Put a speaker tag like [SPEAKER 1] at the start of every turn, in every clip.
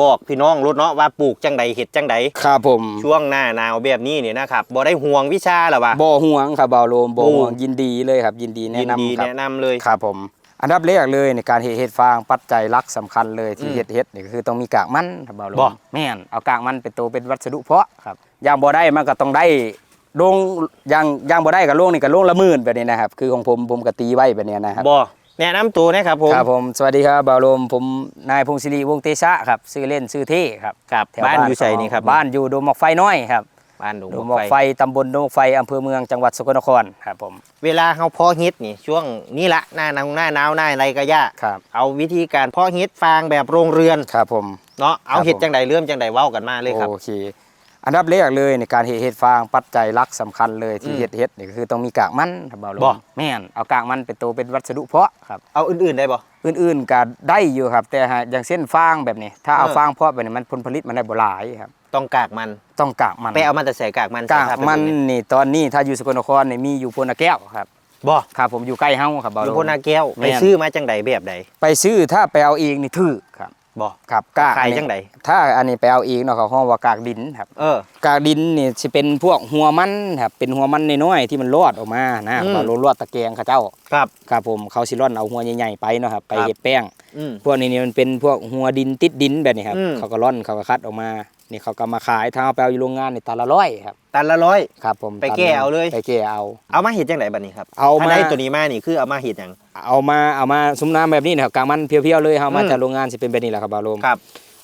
[SPEAKER 1] บอกพี่น้องรถเนาะว่าปลูกจังใดเห็ดจังใด
[SPEAKER 2] ครับผม
[SPEAKER 1] ช่วงหน้าหนาวแบบนี้เนี่ยนะครับบ่ได้ห่วงวิชาหรอวะ
[SPEAKER 2] บ่ห่วงครับบ่าวโลมบ่
[SPEAKER 1] โอ้
[SPEAKER 2] ห่วงยินดีเลยครับ ยินดีแนะ
[SPEAKER 1] ยินดี
[SPEAKER 2] นำครับ
[SPEAKER 1] แนะนำเลย
[SPEAKER 2] ครับผมอันดับแรกเลยในการเฮ็ดเห็ดฟางปัจจัยหลักสำคัญเลยที่
[SPEAKER 1] อืม
[SPEAKER 2] เฮ็ดเฮ็ดนี่ก็คือต้องมีกากมันครับบ่าวโล
[SPEAKER 1] บ่
[SPEAKER 2] มแม่นเอากากมันเป็นตัวเป็นวัสดุเพาะครับอย่างบ่ได้มันก็ต้องได้ลงอย่างอย่างบ่ได้ก็ลงนี่ก็ลงละหมื่นแบบนี้นะครับ คือของผมผมก็ตีไว้แบบนี้นะครับ
[SPEAKER 1] บ่ แนะนำตัวนะครับผม
[SPEAKER 2] ครับผมสวัสดีครับบ่าวโลมผมนายพงศิริวงศ์เตชะครับชื่อเล่นชื่อเท่ครับ
[SPEAKER 1] ครับ
[SPEAKER 2] แถว
[SPEAKER 1] บ้านอยู่ไสนี่ครับ
[SPEAKER 2] บ้านอยู่โดมหมอกไฟน้อยครับ
[SPEAKER 1] บ้านดง
[SPEAKER 2] โดมห
[SPEAKER 1] ห
[SPEAKER 2] ม
[SPEAKER 1] ม
[SPEAKER 2] อ
[SPEAKER 1] อกก
[SPEAKER 2] ไฟ
[SPEAKER 1] ไฟ
[SPEAKER 2] ตำบลโดมหมอกไฟอำเภอเมืองจังหวัดสกลนครครับผม
[SPEAKER 1] เวลาเฮาเพาะเฮ็ดนี่ช่วงนี้ละหน้าหนาวหน้าหนาวหน้าอะไรก็ยาก
[SPEAKER 2] ครับ
[SPEAKER 1] เอาวิธีการเพาะเฮ็ดฟางแบบโรงเรือน
[SPEAKER 2] ครับผม
[SPEAKER 1] เนาะเอา
[SPEAKER 2] ครับ
[SPEAKER 1] เฮ็ด
[SPEAKER 2] ผม
[SPEAKER 1] จังใดเริ่มจังใดเว้ากันมาเลยครับ
[SPEAKER 2] โอเค อันดับแรกเลยในการเฮ็ดเห็ดฟางปัจจัยหลักสำคัญเลยที่
[SPEAKER 1] อืม
[SPEAKER 2] เฮ็ดเฮ็ดนี่ก็คือต้องมีกากมันครับบ่าวโลม
[SPEAKER 1] บ่
[SPEAKER 2] แม่นเอากากมันเป็นตัวเป็นวัสดุเพาะครับ
[SPEAKER 1] เอาอื่นๆได้บ่
[SPEAKER 2] อื่นๆก็ได้อยู่ครับ แต่หาอย่างเช่นฟางแบบนี้ ถ้าเอา
[SPEAKER 1] เออ
[SPEAKER 2] ฟางเพาะแบบนี้มันผลผลิตมันได้บ่หลายครับ
[SPEAKER 1] ต้องกากมัน
[SPEAKER 2] ต้องกากมัน
[SPEAKER 1] ไปเอามาแต่ใส่กากมัน
[SPEAKER 2] กาก
[SPEAKER 1] ใส่ครับ
[SPEAKER 2] มัน
[SPEAKER 1] แบบ
[SPEAKER 2] นี่ตอนนี้ถ้าอยู่สกลนครนี่มีอยู่พนาแก้วครับ
[SPEAKER 1] บ่
[SPEAKER 2] ครับผมอยู่ใกล้เฮาครับบ่าว
[SPEAKER 1] อ
[SPEAKER 2] โล
[SPEAKER 1] ยู่
[SPEAKER 2] ม
[SPEAKER 1] พนาแก้ว
[SPEAKER 2] แม่
[SPEAKER 1] ไป
[SPEAKER 2] น
[SPEAKER 1] ซื้อมาจังใดแบบใด
[SPEAKER 2] ไปซื้อถ้าไปเอาเองนี่ถือครับ
[SPEAKER 1] บ่
[SPEAKER 2] ครับกาก
[SPEAKER 1] ขาย
[SPEAKER 2] อันนี้
[SPEAKER 1] จังใด
[SPEAKER 2] ถ้าอันนี้ไปเอาเองเนาะเขาห้องว่ากากดินครับ
[SPEAKER 1] เออ
[SPEAKER 2] กากดินนี่สิเป็นพวกหัวมันครับ เป็นหัวมันน้อยๆที่มันรอดออกมานะ
[SPEAKER 1] อืม
[SPEAKER 2] มาลวดตะแกรงเขาเจ้า
[SPEAKER 1] ครับ
[SPEAKER 2] ครับผมเขาสิร่อนเอาหัวใหญ่ๆไปเนาะครับ ไป
[SPEAKER 1] ครับ
[SPEAKER 2] เฮ็ดแป้ง
[SPEAKER 1] อืม
[SPEAKER 2] พวกนี้นี่มันเป็นพวกหัวดินติดดินแบบนี้ครับ
[SPEAKER 1] อืม
[SPEAKER 2] เขาก็ร่อนเขาก็คัดออกมา นี่เขาก็มาขายถ้าเอาไปเอาอยู่โรงงานนี่ตันละร้อยครับ
[SPEAKER 1] ตันละร้อย
[SPEAKER 2] ครับผม
[SPEAKER 1] ไปแก้เอาเลย
[SPEAKER 2] ไปแก้เอา
[SPEAKER 1] เอามาเฮ็ดจังใดบัดนี้ครับ
[SPEAKER 2] เอามา
[SPEAKER 1] นใดตัวนี้มานี่คือเอามาเฮ็ดหยัง
[SPEAKER 2] เอามาเอามาซุ้มน้ำแบบนี้นะครับกากมันเพียวๆเลยเอามา
[SPEAKER 1] อืม
[SPEAKER 2] จากโรงงานสิเป็นแบบนี้แหละครับบาวโลม
[SPEAKER 1] ครับ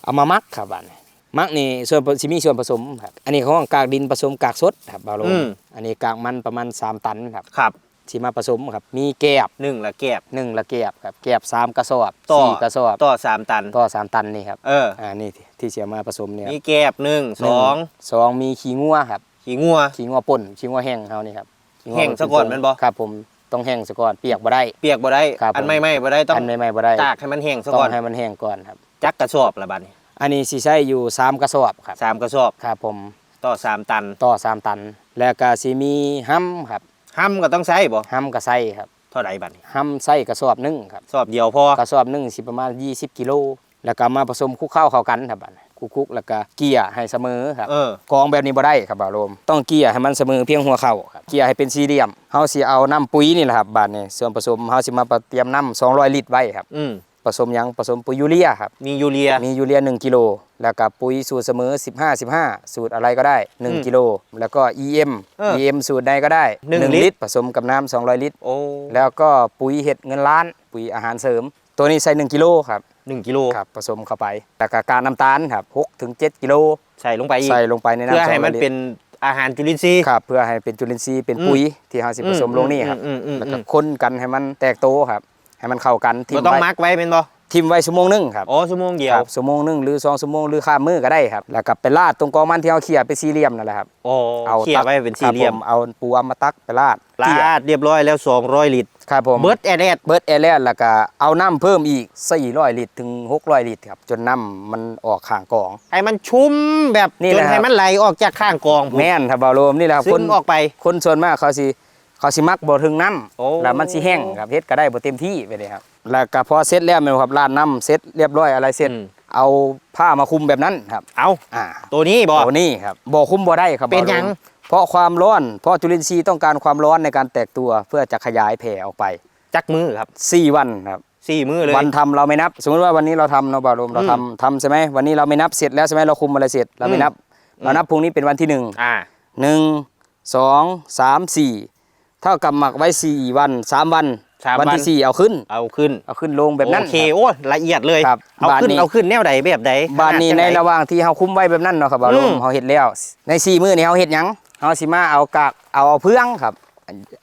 [SPEAKER 2] เอามามักครับบัดนี้มักนี่ส่วนผสิมีส่วนผสมครับอันนี้เขาของกากดินผสมกากสดครับบาวโล
[SPEAKER 1] อื
[SPEAKER 2] ม
[SPEAKER 1] ม
[SPEAKER 2] อันนี้กากมันประมาณ 3 ตันครับ
[SPEAKER 1] ครับ
[SPEAKER 2] ที่มาผสมครับ มีแกบ
[SPEAKER 1] หนึ่งละแก็บ
[SPEAKER 2] หนึ่งละแกบครับแกบสามกระสอบ
[SPEAKER 1] ต่อ
[SPEAKER 2] สี่กระสอบ
[SPEAKER 1] ต่อสามตัน
[SPEAKER 2] ต่อสามตันนี่ครับ
[SPEAKER 1] เออ
[SPEAKER 2] อ่านี่ที่ที่เสียมาผสมเนี่ย
[SPEAKER 1] มีแก็บหนึ่งสอง
[SPEAKER 2] สองมีขี้งัวครับ
[SPEAKER 1] ขี้งัว
[SPEAKER 2] ขี้งัวป่นขี้งัวแห้งเขานี่ครับขี้ว
[SPEAKER 1] แห้งซะก่อนแม่นบ่
[SPEAKER 2] ครับผม ต้องแห้งซะก่อนเปียกบ่ได้
[SPEAKER 1] เปียกบ่ได้
[SPEAKER 2] ครับ
[SPEAKER 1] อัน
[SPEAKER 2] ผม
[SPEAKER 1] ไม่ไม่บ่ได้ต้อง
[SPEAKER 2] อันใหม่ๆบ่ได้
[SPEAKER 1] ตากให้มันแห้งซะ
[SPEAKER 2] ต้อ
[SPEAKER 1] ก่อน
[SPEAKER 2] งให้มันแห้งก่อนครับ
[SPEAKER 1] จักกระสอบละบัดนี้
[SPEAKER 2] อันนี้สิใช้อยู่สามกระสอบครับ
[SPEAKER 1] สามกระสอบ
[SPEAKER 2] ครับผม
[SPEAKER 1] ต่อสามตัน
[SPEAKER 2] ต่อสามตัน แล้วก็สิมีห้ำครับ
[SPEAKER 1] ห้ำก็ต้องใช้บ่
[SPEAKER 2] ห้ำกระไส้ครับ
[SPEAKER 1] เท่าใดบัดนี้
[SPEAKER 2] ห้ำไส้กระสอบหนึงครับ
[SPEAKER 1] สอบเดียวพอก
[SPEAKER 2] ระสอบหนึงสิประมาณ 20 กิโลแล้วก็มาผสมคลุกเข้าเข้ากันครับบัดนี้ คลุกๆแล้วก็เกลี่ยให้เสมอครับ
[SPEAKER 1] เออ
[SPEAKER 2] กองแบบนี้บ่ได้ครับบ่าวโลมต้องเกลี่ยให้มันเสมอเพียงหัวเข่าครับเกลี่ยให้เป็นสี่เหลี่ยมเฮาสิเอาน้ำปุ๋ยนี่แหละครับบาดนี้ส่วนผสมเฮาสิมาเตรียมน้ำ200ลิตรไว้ครับ
[SPEAKER 1] อืม
[SPEAKER 2] ผสมหยังผสมปุ๋ยยูเรียครับ
[SPEAKER 1] มียูเรีย
[SPEAKER 2] มียูเรีย 1กิโลแล้วก็ปุ๋ยสูตรเสมอ 15 15 สูตรอะไรก็ได้
[SPEAKER 1] อืม
[SPEAKER 2] 1กิโลแล้วก็ EM
[SPEAKER 1] เออ
[SPEAKER 2] EM สูตรใดก็ได้
[SPEAKER 1] หนึ่ง
[SPEAKER 2] 1
[SPEAKER 1] ลิตร
[SPEAKER 2] ลิตร ผสมกับน้ำ200 ลิตร
[SPEAKER 1] โอ้
[SPEAKER 2] แล้วก็ปุ๋ยเห็ดเงินล้าน ปุ๋ยอาหารเสริม ตัวนี้ใส่ 1กิโลครับ
[SPEAKER 1] หนึ่งกิโล
[SPEAKER 2] ครับผสมเข้าไปแล้วก็การน้ำตาลครับ6ถึง7กิโล
[SPEAKER 1] ใส่ลงไปอีก
[SPEAKER 2] ใส่ลงไปในน้ำ
[SPEAKER 1] เพื่อให้
[SPEAKER 2] 200
[SPEAKER 1] มัน
[SPEAKER 2] ลิตร
[SPEAKER 1] เป็นอาหารจุลินทรีย์
[SPEAKER 2] ครับเพื่อให้เป็นจุลินทรีย์เป็น
[SPEAKER 1] อืม
[SPEAKER 2] ปุ๋ยที่เราสิผสมลงนี่ครับ
[SPEAKER 1] อืมอืม
[SPEAKER 2] แล้ว
[SPEAKER 1] อื
[SPEAKER 2] ก็
[SPEAKER 1] ม
[SPEAKER 2] คนกันให้มันแตกโตครับ ให้มันเข้ากันทิ
[SPEAKER 1] บ่
[SPEAKER 2] ม
[SPEAKER 1] ต้อง
[SPEAKER 2] ไว้
[SPEAKER 1] มักไว้เป็นบ่
[SPEAKER 2] ทิมไว้ชั่วโมงหนึงครับ
[SPEAKER 1] อ๋อชั่วโมงเดีย
[SPEAKER 2] ควรับชั่วโมงหนึงหรือสองชั่วโมงหรือข้ามมือก็ได้ครับ แล้วก็ไปลาดตรงกองมันที่เราเขี่ยไปสี่เหลี่ยมนั่นแหละครับ
[SPEAKER 1] โอ้
[SPEAKER 2] เอา
[SPEAKER 1] เขี่ยไว้เป็นสี่เหลี่ยม
[SPEAKER 2] ครับผเอาปูเอามาตักไปลาด
[SPEAKER 1] ลาดเรียบร้อยแล้ว 200 ลิตร
[SPEAKER 2] ครับผม
[SPEAKER 1] เบิร์ดแอดแอด
[SPEAKER 2] เบิร์ดแอร์แลนด์แล้วก็เอาน้ำเพิ่มอีก 400 ลิตรถึง 600 ลิตรครับจนน้ำมันออกข้างกอง
[SPEAKER 1] ให้มันชุ่มแบบ
[SPEAKER 2] นี่
[SPEAKER 1] จ
[SPEAKER 2] แห
[SPEAKER 1] น
[SPEAKER 2] ละครับ
[SPEAKER 1] ให้มันไหลออกจากข้างกองผม
[SPEAKER 2] แม่นครับบาโลมนี่แหละครับ
[SPEAKER 1] ซึ
[SPEAKER 2] ค
[SPEAKER 1] ม
[SPEAKER 2] น
[SPEAKER 1] ออกไป
[SPEAKER 2] คนส่วนมากเขาสิเขาสิมักบ่ถึงน้
[SPEAKER 1] โอ้ำ
[SPEAKER 2] แล้วมันสิแห้งครับเฮ็ดก็ได้บ่เต็มที่ไปเลยครับ แล้วก็พอเสร็จแล้วแม่นบ่ครับราดน้ำเสร็จเรียบร้อยอะไรเสร็จ
[SPEAKER 1] อืม
[SPEAKER 2] เอาผ้ามาคลุมแบบนั้นครับ
[SPEAKER 1] เอา
[SPEAKER 2] อ่า
[SPEAKER 1] ตัวนี้บ่
[SPEAKER 2] ตัวนี้ครับบ่คลุมบ่ได้ครับ
[SPEAKER 1] เป็นหยัง
[SPEAKER 2] บ่รู้เพราะความร้อนเพราะจุลินทรีย์ต้องการความร้อนในการแตกตัวเพื่อจะขยายแผ่ออกไป
[SPEAKER 1] จักมือครับ
[SPEAKER 2] 4 วันครับ
[SPEAKER 1] สี่มือเลย
[SPEAKER 2] วันทำเราไม่นับ สมมติว่าวันนี้เราทำเนาะบ่าวลมเรา
[SPEAKER 1] อืม
[SPEAKER 2] ทำทำใช่ไหมวันนี้เราไม่นับเสร็จแล้วใช่ไหมเราคุมอะไรเสร็จเราไม่นับ
[SPEAKER 1] อืม
[SPEAKER 2] เรานับพรุ่งนี้เป็นวันที่หนึ่ง
[SPEAKER 1] อ่า
[SPEAKER 2] หนึ่งสองสามสี่เท่ากับหมักไว้สี่วันสามวัน
[SPEAKER 1] สาม
[SPEAKER 2] วัน
[SPEAKER 1] วัน
[SPEAKER 2] ที่สี่เอาขึ้น
[SPEAKER 1] เอาขึ้น
[SPEAKER 2] เอาขึ้นลงแบบนั้น
[SPEAKER 1] โอเค
[SPEAKER 2] ครับ
[SPEAKER 1] โอ้ละเอียดเลย
[SPEAKER 2] ครับ
[SPEAKER 1] เอา
[SPEAKER 2] บาท
[SPEAKER 1] ขึ้น
[SPEAKER 2] นี้
[SPEAKER 1] เอาขึ้นแนวใดแบบใด
[SPEAKER 2] บ้านนี้
[SPEAKER 1] ขด
[SPEAKER 2] ใน
[SPEAKER 1] จังใด
[SPEAKER 2] ระหว่างที่เขาคุ้มไว้แบบนั้นเนาะครับบ่าวล
[SPEAKER 1] อื
[SPEAKER 2] ม
[SPEAKER 1] ม
[SPEAKER 2] เขาเห็ดแล้ว ในสี่มื้อนี้เขาเห็ดหยังเขาสิมาเอากากเอาเอาเพื่องครับ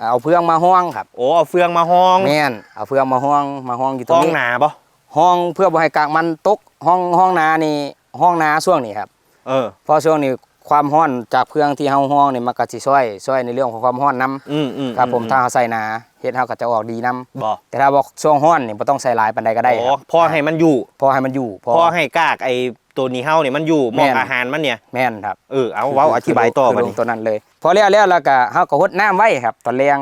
[SPEAKER 2] เอาเพื่องมาห้องครับ
[SPEAKER 1] โอ้เอาเฟืองมาห้อง
[SPEAKER 2] แม่นเอาเพื่องมาห้องมาห้องอยู่ตร
[SPEAKER 1] ห้
[SPEAKER 2] ง
[SPEAKER 1] อง
[SPEAKER 2] นี้
[SPEAKER 1] หนาบ่
[SPEAKER 2] ห้องเพื่อบ่ให้กากมันตกห้องห้องนานี่ห้องนาช่วงนี้ครับ
[SPEAKER 1] เออ
[SPEAKER 2] เพราะช่วงนี้ความร้อนจากเพื่องที่เฮาห้องนี่มันก็สิช่วยช่วยในเรื่องของความร้อนนํ
[SPEAKER 1] อืมอืม
[SPEAKER 2] ครับผม
[SPEAKER 1] อื
[SPEAKER 2] ถ้าเฮาใส่นา เฮ็ดเฮาก็จะออกดีนํ
[SPEAKER 1] บ่
[SPEAKER 2] แต่ถ้าบอกช่วงร้อนนี่บ่ต้องใส่หลายปานใดก็ได้
[SPEAKER 1] โอ้
[SPEAKER 2] ครับ
[SPEAKER 1] พอให้มันอยู่
[SPEAKER 2] พอให้มันอยู่พอ
[SPEAKER 1] พอให้กากไอ้ตัวนี้เฮาเนี่ยมันอยู่หม
[SPEAKER 2] แม่
[SPEAKER 1] อก
[SPEAKER 2] น
[SPEAKER 1] อาหารมันเนี่ย
[SPEAKER 2] แม่นครับ
[SPEAKER 1] เออเอาเว้าอธิบายต่อ
[SPEAKER 2] คือ
[SPEAKER 1] มา
[SPEAKER 2] ล
[SPEAKER 1] ดิ
[SPEAKER 2] งตัวนั้นเลย พอแล้วแล้วแล้วก็เฮาก็หดน้ำไว้ครับตอนแรง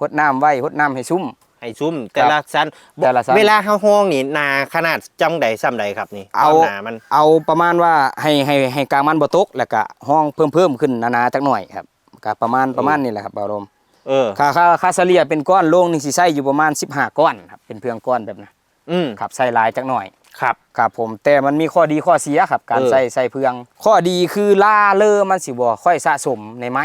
[SPEAKER 2] หดน้ำไว้หดน้ำให้ชุ่ม
[SPEAKER 1] ให้ซุ้มแต่ละชั้น
[SPEAKER 2] แต่ละชั้น
[SPEAKER 1] เวลาเฮาห้องนี่นาขนาดจังใดซ้ำใดครับนี่
[SPEAKER 2] เอา
[SPEAKER 1] ควมหนามัน
[SPEAKER 2] เอาประมาณว่าให้ให้ให้กลางมันบ่ตกแล้วก็ห้องเพิ่มเพิ่มขึ้นหนาๆจักหน่อยครับก็ประมาณประมาณนี้แหละครับบารม
[SPEAKER 1] เออ
[SPEAKER 2] ค่าค่าค่าเฉลี่ยเป็นก้อนโลงนี่สิใช้อยู่ประมาณ15ก้อนครับเป็นเพียงก้อนแบบนั้น
[SPEAKER 1] อืม
[SPEAKER 2] ครับใส่หลายจักหน่อย
[SPEAKER 1] ครับ
[SPEAKER 2] ครับผมแต่มันมีข้อดีข้อเสียครับ การ
[SPEAKER 1] เออ
[SPEAKER 2] ใส่ใส่เพือง ข้อดีคือลาเลอมันสิบ่ค่อยสะสมในไม้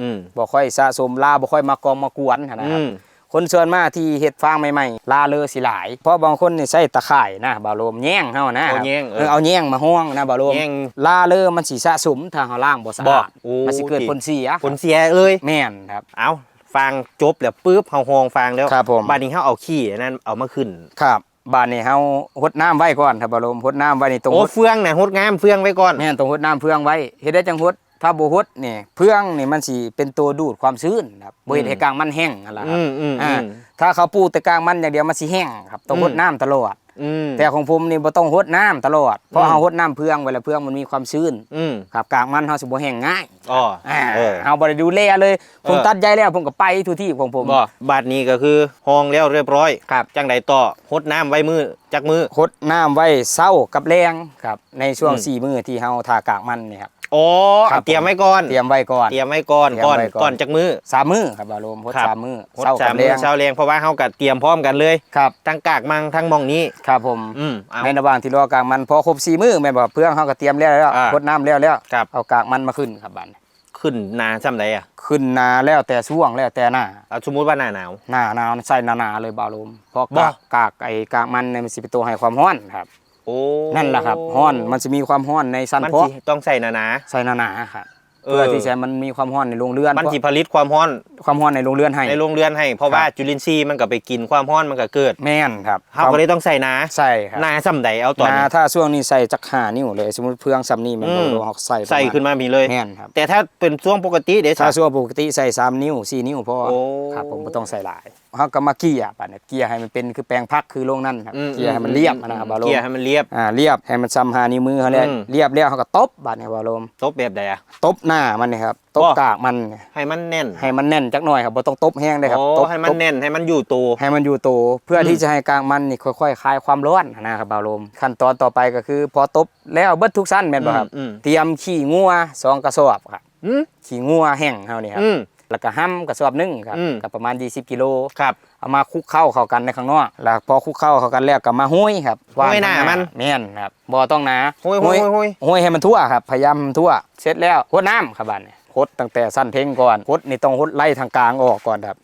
[SPEAKER 1] อืม
[SPEAKER 2] บ่ค่อยสะสมลาบ่ค่อยมากองมากวนหั้นนะค
[SPEAKER 1] อื
[SPEAKER 2] รับ
[SPEAKER 1] ม
[SPEAKER 2] คนส่วนมากที่เฮ็ดฟางใหม่ๆลาเลอสิหลาย เพราะบางคนนี่ใช้ตะข่ายนะบาโลมแย่งเฮานะ
[SPEAKER 1] เอา
[SPEAKER 2] ครับ
[SPEAKER 1] แย่งเอ
[SPEAKER 2] เอ
[SPEAKER 1] อ
[SPEAKER 2] อเอาแย่งมาห้องนะบาโลม
[SPEAKER 1] แย่ง
[SPEAKER 2] ลาเลอมันสิสะสมถ้าเฮาล้างบ่สะ
[SPEAKER 1] บ่
[SPEAKER 2] อาด
[SPEAKER 1] โอ้
[SPEAKER 2] มันสิเกิด
[SPEAKER 1] ดี
[SPEAKER 2] ผลเสีย
[SPEAKER 1] ผลเสียเลย
[SPEAKER 2] แม่นครับ
[SPEAKER 1] เอาฟางจบแล้วปุ๊บเฮาห้องฟางแล้ว
[SPEAKER 2] ครับผม
[SPEAKER 1] บัดนี้เฮาเอาขี้อันนั้นเอามาขึ้น
[SPEAKER 2] ครับบ้านนี้เฮาหดน้ำไว้ก่อนครับบาโลมหดน้ำไว้นี่ตรง
[SPEAKER 1] โอ้
[SPEAKER 2] หด
[SPEAKER 1] เฟืองน่ะหดงามเฟืองไว้ก่อน
[SPEAKER 2] แม่นตรงหดน้ำเพื่องไว้เฮ็ดได้จังหด ถ้าบ่หดนี่เพื่องนี่มันสิเป็นตัวดูดความชื้นครับบ่เฮ็ดให้กลางมันแห้งนั่นล่ะครั
[SPEAKER 1] อื
[SPEAKER 2] บ
[SPEAKER 1] มอืม
[SPEAKER 2] อ่า
[SPEAKER 1] อืม
[SPEAKER 2] ถ้าเขาปลูกแต่กลางมันอย่างเดียวมันสิแห้งครับต้อง
[SPEAKER 1] อืม
[SPEAKER 2] หดน้ำตลอด
[SPEAKER 1] อืม
[SPEAKER 2] แต่ของผมนี่บ่ต้องหดน้ำตลอดเพราะ
[SPEAKER 1] อืม
[SPEAKER 2] เฮาหดน้ำเพื่องไว้แล้วเพื่องมันมีความชื้น
[SPEAKER 1] อืม
[SPEAKER 2] ครับกลางมันเฮาสิบ่แห้งง่าย
[SPEAKER 1] อ๋อ
[SPEAKER 2] อ่า
[SPEAKER 1] เออ
[SPEAKER 2] เฮาบ่ได้ดูแลเลยผม
[SPEAKER 1] เออ
[SPEAKER 2] ตัดใยแล้วผมก็ไปทุกที่ของผม
[SPEAKER 1] บ่บาดนี้ก็คือห้องแล้วเรียบร้อย
[SPEAKER 2] ครับ
[SPEAKER 1] จังใดต่อหดน้ำไว้มือจักมือ
[SPEAKER 2] หดน้ำไว้เช้ากับแรงครับในช่วง
[SPEAKER 1] อืม
[SPEAKER 2] สี่มื้อที่เฮาทากากมันนี่ครับ
[SPEAKER 1] โอ้
[SPEAKER 2] ครับ
[SPEAKER 1] เตรียมไว้ก่อน
[SPEAKER 2] เตรียมไว้ก่อน
[SPEAKER 1] เตรียมไว้ก่อน
[SPEAKER 2] เตรียม
[SPEAKER 1] ก่อน
[SPEAKER 2] ไว้ก่อน
[SPEAKER 1] ก่อนจักมือ
[SPEAKER 2] สามมื้อครับบารมหด
[SPEAKER 1] ครับ
[SPEAKER 2] สามมื้อ
[SPEAKER 1] หด
[SPEAKER 2] เช้า
[SPEAKER 1] สา
[SPEAKER 2] กั
[SPEAKER 1] ม
[SPEAKER 2] บแร
[SPEAKER 1] มืองเช้าแรงเพราะว่าเฮาก็เตรียมพร้อมกันเลย
[SPEAKER 2] ครับ
[SPEAKER 1] ทั้งกากมังทั้งหมองนี้
[SPEAKER 2] ครับผม
[SPEAKER 1] อืมเอา
[SPEAKER 2] ในระหว่างที่รอกากมันพอครบสี่มื้อแม่นบ่เพื่องเฮาก็เตรียมแล้วแล้ว
[SPEAKER 1] อ่า
[SPEAKER 2] หดน้ำแล้วแล้ว
[SPEAKER 1] ครับ
[SPEAKER 2] เอากากมันมาขึ้นครับบัดนี้
[SPEAKER 1] ขึ้นนาซ้ำใดอะ
[SPEAKER 2] ขึ้นนาแล้วแต่ช่วงแล้วแต่หน้า
[SPEAKER 1] เอาสมมุติว่าหน้าหนาว
[SPEAKER 2] หน้าหนาวใส่หนาๆเลยบาลมเพราะ
[SPEAKER 1] บ่
[SPEAKER 2] กากกากไอ้กากมันเนี่ยมันสิเป็นตัวให้ความร้อนครับ
[SPEAKER 1] โอ้
[SPEAKER 2] นั่นแหละครับร้อนมันจะมีความร้อนในสัน
[SPEAKER 1] มัน
[SPEAKER 2] เพาะ
[SPEAKER 1] สิต้องใส่หนาหนา
[SPEAKER 2] ใส่หนาๆครับ
[SPEAKER 1] เออ
[SPEAKER 2] เพื่อที่จะมันมีความร้อนในโรงเรือน
[SPEAKER 1] มันสิ
[SPEAKER 2] เพราะ
[SPEAKER 1] ผลิตความร้อน
[SPEAKER 2] ความร้อนในโรงเรือนให้
[SPEAKER 1] ในโรงเรือนให้เพราะว่าจุลินทรีย์มันก็ไปกินความร้อนมันก็เกิด
[SPEAKER 2] แม่นครับ
[SPEAKER 1] เฮาก็เลยต้องใส่หนา
[SPEAKER 2] ใช่ครับ
[SPEAKER 1] หนาซ้ำใดเอาตอน
[SPEAKER 2] นา
[SPEAKER 1] นี้
[SPEAKER 2] ถ้าช่วงนี้ใส่จักหานิ้วเลย สมมติเพื่องซ้ำนี่มัน
[SPEAKER 1] อืม
[SPEAKER 2] โดนเขาใส่ประณ
[SPEAKER 1] ใส่ขึ้นมามีเลย
[SPEAKER 2] แม่นครับ
[SPEAKER 1] แต่ถ้าเป็นช่วงปกติเดี๋ยว
[SPEAKER 2] ถ้าช่วงปกติใส่สามนิ้วสี่นิ้วพอ
[SPEAKER 1] โอ้
[SPEAKER 2] ครับผมไม่ต้องใส่หลาย เขาก็มาเกี่ยป่ะเนี่ยเกี่ยให้มันเป็นคือแปลงพักคือโรงนั่นครับ
[SPEAKER 1] อื
[SPEAKER 2] เกี่ยให้มันเรียบนะครับบาลม
[SPEAKER 1] เกี่ยให้มันเรียบ
[SPEAKER 2] อ่าเรียบให้มันซ้ำหานิ้วมือเขาเลย
[SPEAKER 1] อืม
[SPEAKER 2] เรียบแล้วเขาก็ตบบาดเนี่ยบาลม
[SPEAKER 1] ตบแบบใดอะ
[SPEAKER 2] ตบหน้ามันนี่ครับตบ
[SPEAKER 1] บ่
[SPEAKER 2] กากมันเนี่ย
[SPEAKER 1] ให้มันแน่น
[SPEAKER 2] ให้มันแน่นจักหน่อยครับบ่ต้องตบแห้งเลยครับ
[SPEAKER 1] โอ้
[SPEAKER 2] ตบ
[SPEAKER 1] ให้มัน
[SPEAKER 2] ตบ
[SPEAKER 1] แน่นให้มันอยู่ตัว
[SPEAKER 2] ให้มันอยู่โตเพื่ออ
[SPEAKER 1] ม
[SPEAKER 2] ที่จะให้กากมันนี่ค่อยๆคลายความร้อนนะครับบาลมขั้นตอนต่อไปก็คือ พอตบแล้วเบิดทุกสั้นแม่นบ่ครับ
[SPEAKER 1] อืม
[SPEAKER 2] เตรียมขี้งัวสองกระสอบครับ
[SPEAKER 1] อืม
[SPEAKER 2] ขี้งัวแห้งเฮานี่ครับ
[SPEAKER 1] อืม
[SPEAKER 2] แล้วก็ห้ำกระสอบหนึงครับ
[SPEAKER 1] อืม
[SPEAKER 2] ก็ประมาณ 20 กิโล
[SPEAKER 1] ครับ
[SPEAKER 2] เอามาคลุกเข้าเข้ากันในข้างนอกแล้วพอคลุกเข้าเข้ากันแล้วก็มาห้อยครับ
[SPEAKER 1] ห้อยหน้ามัน
[SPEAKER 2] แม่นครับบ่ต้องหนา
[SPEAKER 1] ห้อยห้อยห้อย ห้อย
[SPEAKER 2] ห้อยให้มันทั่วครับพยายามให้มันทั่วเสร็จแล้วหดน้ำครับบัดนี้หดตั้งแต่สั้นเท่งก่อนหดนี่ต้องหดไล่ทางกลางออกก่อนครับ
[SPEAKER 1] โอ้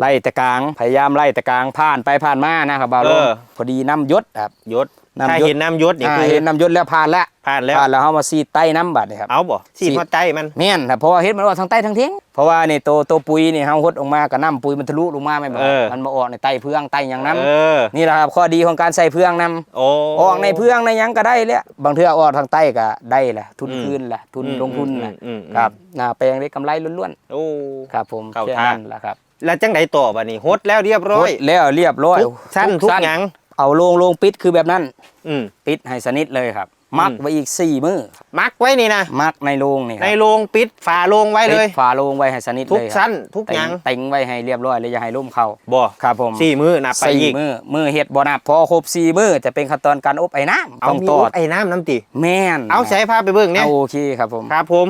[SPEAKER 2] ไล่แต่กลางพยายามไล่แต่กลางผ่านไปผ่านมานะครับบ่าวล
[SPEAKER 1] เอ
[SPEAKER 2] ม
[SPEAKER 1] อ
[SPEAKER 2] พอดีน้ำยศครับ
[SPEAKER 1] ยศ
[SPEAKER 2] น้ำยศ
[SPEAKER 1] ถ้าเห็นน้ำยศนี่
[SPEAKER 2] อ่า
[SPEAKER 1] คือ
[SPEAKER 2] เห็นน้ำยศแล้วผ่านแล้ว
[SPEAKER 1] ผ่านแล้ว
[SPEAKER 2] ผ่านแล้วเฮามาซีดใต้น้ำบัดนี่ครับ
[SPEAKER 1] เอาบ่สี
[SPEAKER 2] สี
[SPEAKER 1] พอใจมัน
[SPEAKER 2] แม่นครับเพราะว่าเฮ็ดมันออกทางใต้ทางเทียงเพราะว่านี่โตโตปุ๋ยนี่เฮาหดออกมาก็น้ำปุ๋ยมันทะลุลงมาไม่นบ่
[SPEAKER 1] เออ
[SPEAKER 2] มันมาออกในใต้เพืองใต้หยังน้
[SPEAKER 1] เออำ
[SPEAKER 2] นี่แหละครับข้อดีของการใส่เพืองน้ำ
[SPEAKER 1] โอ้
[SPEAKER 2] ออกในเพืองในหยังก็ได้แล้วบางเทื่อออกทางใต้ก็ได้แหละทุน
[SPEAKER 1] อืม
[SPEAKER 2] คืนแหละทุน
[SPEAKER 1] อืม
[SPEAKER 2] ลงทุน
[SPEAKER 1] อืม
[SPEAKER 2] นะ
[SPEAKER 1] อืมอืม
[SPEAKER 2] ครับหน้าแปลงได้กำไรล้วน
[SPEAKER 1] โอ้
[SPEAKER 2] ๆครับผม
[SPEAKER 1] เข้า
[SPEAKER 2] แค่
[SPEAKER 1] ท่า
[SPEAKER 2] นั้นแหละครับ
[SPEAKER 1] แล้วจังไดต่อบัดนี้หดแล้วเรียบร้อย
[SPEAKER 2] หมดแล้วเรียบร้อย
[SPEAKER 1] ทุกชั้นทุกหยัง
[SPEAKER 2] เอาลงลงปิดคือแบบนั้น
[SPEAKER 1] อืม
[SPEAKER 2] ปิดให้สนิทเลยครับ มัก
[SPEAKER 1] อืม
[SPEAKER 2] ไว้อีกสี่มื้อ
[SPEAKER 1] มักไว้นี่นะ
[SPEAKER 2] มักในโรงนี่ค
[SPEAKER 1] ใน
[SPEAKER 2] รับ
[SPEAKER 1] โรงปิดฝาโรงไว้เลย
[SPEAKER 2] ปิดฝาโรงไว้ให้สนิท
[SPEAKER 1] ทุก
[SPEAKER 2] เลยครับ
[SPEAKER 1] ชั้นทุก
[SPEAKER 2] เต็
[SPEAKER 1] ห
[SPEAKER 2] ง
[SPEAKER 1] ยัง
[SPEAKER 2] เต็งไว้ให้เรียบร้อยเลยอย่าให้ล่มเข้า
[SPEAKER 1] บ่
[SPEAKER 2] ครับผม
[SPEAKER 1] สี่มือนับไป
[SPEAKER 2] สี่
[SPEAKER 1] อีก
[SPEAKER 2] มื้อมื้อเฮ็ดบ่นับพอครบสี่มื้อจะเป็นขั้นตอนการอบไอ้น้ำ
[SPEAKER 1] เอา
[SPEAKER 2] ต้อง
[SPEAKER 1] มี
[SPEAKER 2] ตอ
[SPEAKER 1] อุ๊
[SPEAKER 2] ด
[SPEAKER 1] บไอ้น้ำน้ำติ
[SPEAKER 2] แม่น
[SPEAKER 1] เอาใส่ผ้าไปเบิ่งเนี่ย
[SPEAKER 2] เอาโอเคครับผม
[SPEAKER 1] ครับผม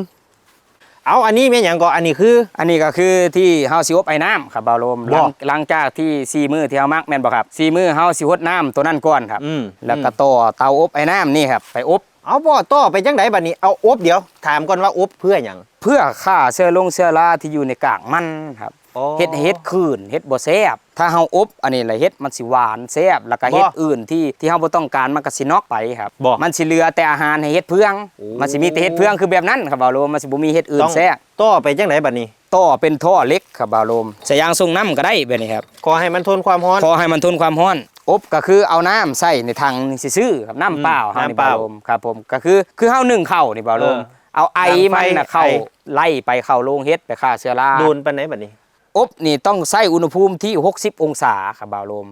[SPEAKER 1] เอาอันนี้แม่นหยังก่อนอันนี้คือ
[SPEAKER 2] อันนี้ก็คือที่เฮาสิอบไอ้น้ำครับบาวโลมห
[SPEAKER 1] บ่
[SPEAKER 2] ลังหลังจากที่ซีมือที่เฮามักแม่นบ่ครับซีมือเฮาสิหดน้ำตัวนั้นก่อนครับ
[SPEAKER 1] อืม
[SPEAKER 2] แล้วก็ต่อเตาอบไอ้น้ำนี่ครับไปอบ
[SPEAKER 1] เอาบ่ต่อไปจังไดบัดนี้เอาอบเดี๋ยว ถามก่อนว่าอบเพื่อหยัง
[SPEAKER 2] เพื่อฆ่าเชื้อลงเชื้อราที่อยู่ในกากมันครับ
[SPEAKER 1] อ๋อ
[SPEAKER 2] เฮ็ดให้เฮ็ดคืนเฮ็ดบ่แซ่บถ้าเฮาอบอันนี้แหละเฮ็ดมันสิหวานแซ่บแล้วก็เฮ็ด
[SPEAKER 1] บ่
[SPEAKER 2] อื่นที่ที่เฮาบ่ต้องการมันก็สินอกไปครับ
[SPEAKER 1] บ่
[SPEAKER 2] มันสิเหลือแต่อาหารให้เฮ็ดเพื่อง
[SPEAKER 1] โอ้
[SPEAKER 2] มันสิมีแต่เฮ็ดเพื่องคือแบบนั้นครับบาวโลมมันสิบ่มีเฮ็ดอื่น
[SPEAKER 1] ต้อง
[SPEAKER 2] แซ่บ
[SPEAKER 1] ต่อไปจังไดบัดนี้
[SPEAKER 2] ต่อเป็นท่อเล็กครับบาวโลมใส่ยางส่งน้ำก็ได้แบบนี้ครับ
[SPEAKER 1] ขอให้มันทนความร้อน
[SPEAKER 2] พอให้มันทนความร้อนอบก็คือเอาน้ำใส่ในถังนี่ซื่อๆครับน้ำเปล่า
[SPEAKER 1] อืม
[SPEAKER 2] เฮานี่
[SPEAKER 1] น้ำเป
[SPEAKER 2] บา
[SPEAKER 1] ล่า
[SPEAKER 2] ลมครับผมก็คือคือเฮานึ่งข้าวนี่บาลม
[SPEAKER 1] เออ
[SPEAKER 2] เอาไอ
[SPEAKER 1] ดังไฟ
[SPEAKER 2] มันน่ะเข้า
[SPEAKER 1] ไอ
[SPEAKER 2] ไล่ไปเข้าโรงเฮ็ดไปฆ่าเชื้อรา
[SPEAKER 1] โดนปานไหนบัดนี้
[SPEAKER 2] อบนี่ต้องใส่อุณหภูมิที่ 60 องศาครับบาลม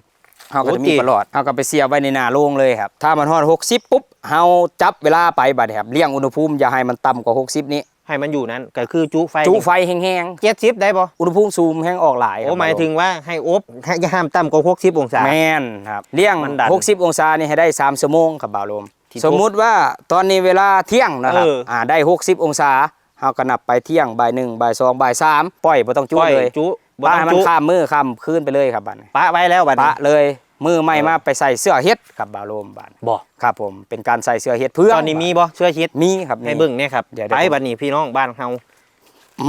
[SPEAKER 2] เฮาก็จะมี
[SPEAKER 1] โอ้ติ
[SPEAKER 2] ประหลอดเฮาก็ไปเสียบไว้ในหน้าโรงเลยครับ ถ้ามันฮอด60 ปุ๊บเฮาจับเวลาไปบัดนี้ครับเลี่ยงอุณหภูมิอย่าให้มันต่ำกว่า 60 นี้
[SPEAKER 1] ให้มันอยู่นั้นก็คือจุไฟ
[SPEAKER 2] จุไฟแห้ง
[SPEAKER 1] เจ็ดสิบได้ปะ
[SPEAKER 2] ๆอุณหภูมิสูงแห้งออกหลายครับ
[SPEAKER 1] โอ้หมายถึงว่าให้อบให้ห้ามต่ำกว่าหกสิบองศา
[SPEAKER 2] แม่นครับเลี้ยง
[SPEAKER 1] มันดัน
[SPEAKER 2] 60องศานี่ให้ได้3ชั่วโมงครับบ่าวลม
[SPEAKER 1] ที่
[SPEAKER 2] สมมุติว่าตอนนี้เวลาเที่ยงนะครับ
[SPEAKER 1] เอออ่
[SPEAKER 2] อ่าได้60องศา เฮาก็นับไปเที่ยงบ่ายหนึ่งบ่ายสองบ่ายสามปล่อยบ่ต้องจุ
[SPEAKER 1] จ้อย
[SPEAKER 2] เลย
[SPEAKER 1] จุบ่
[SPEAKER 2] ปะ
[SPEAKER 1] ต้อ
[SPEAKER 2] ให้
[SPEAKER 1] ง
[SPEAKER 2] มัน
[SPEAKER 1] จุ
[SPEAKER 2] ข้ามมือข้ามคืนไปเลยครับบัดนี้
[SPEAKER 1] ปะไว้แล้วบัดนี้
[SPEAKER 2] ปะเลยมือไม่มาไปใส่เสื้อเฮ็ดครับบ่าวลมบัด
[SPEAKER 1] บ่
[SPEAKER 2] ครับผมเป็นการใส่เสื้อเฮ็ดเพื่อ
[SPEAKER 1] ตอนนี้มีบ่เสื้อชิด
[SPEAKER 2] มีครับ
[SPEAKER 1] ให้เบิ่งเนี่ยครับ
[SPEAKER 2] เดี๋ยวเดี๋
[SPEAKER 1] ไป
[SPEAKER 2] ยว
[SPEAKER 1] บัดนี้พี่น้องบ้านเฮา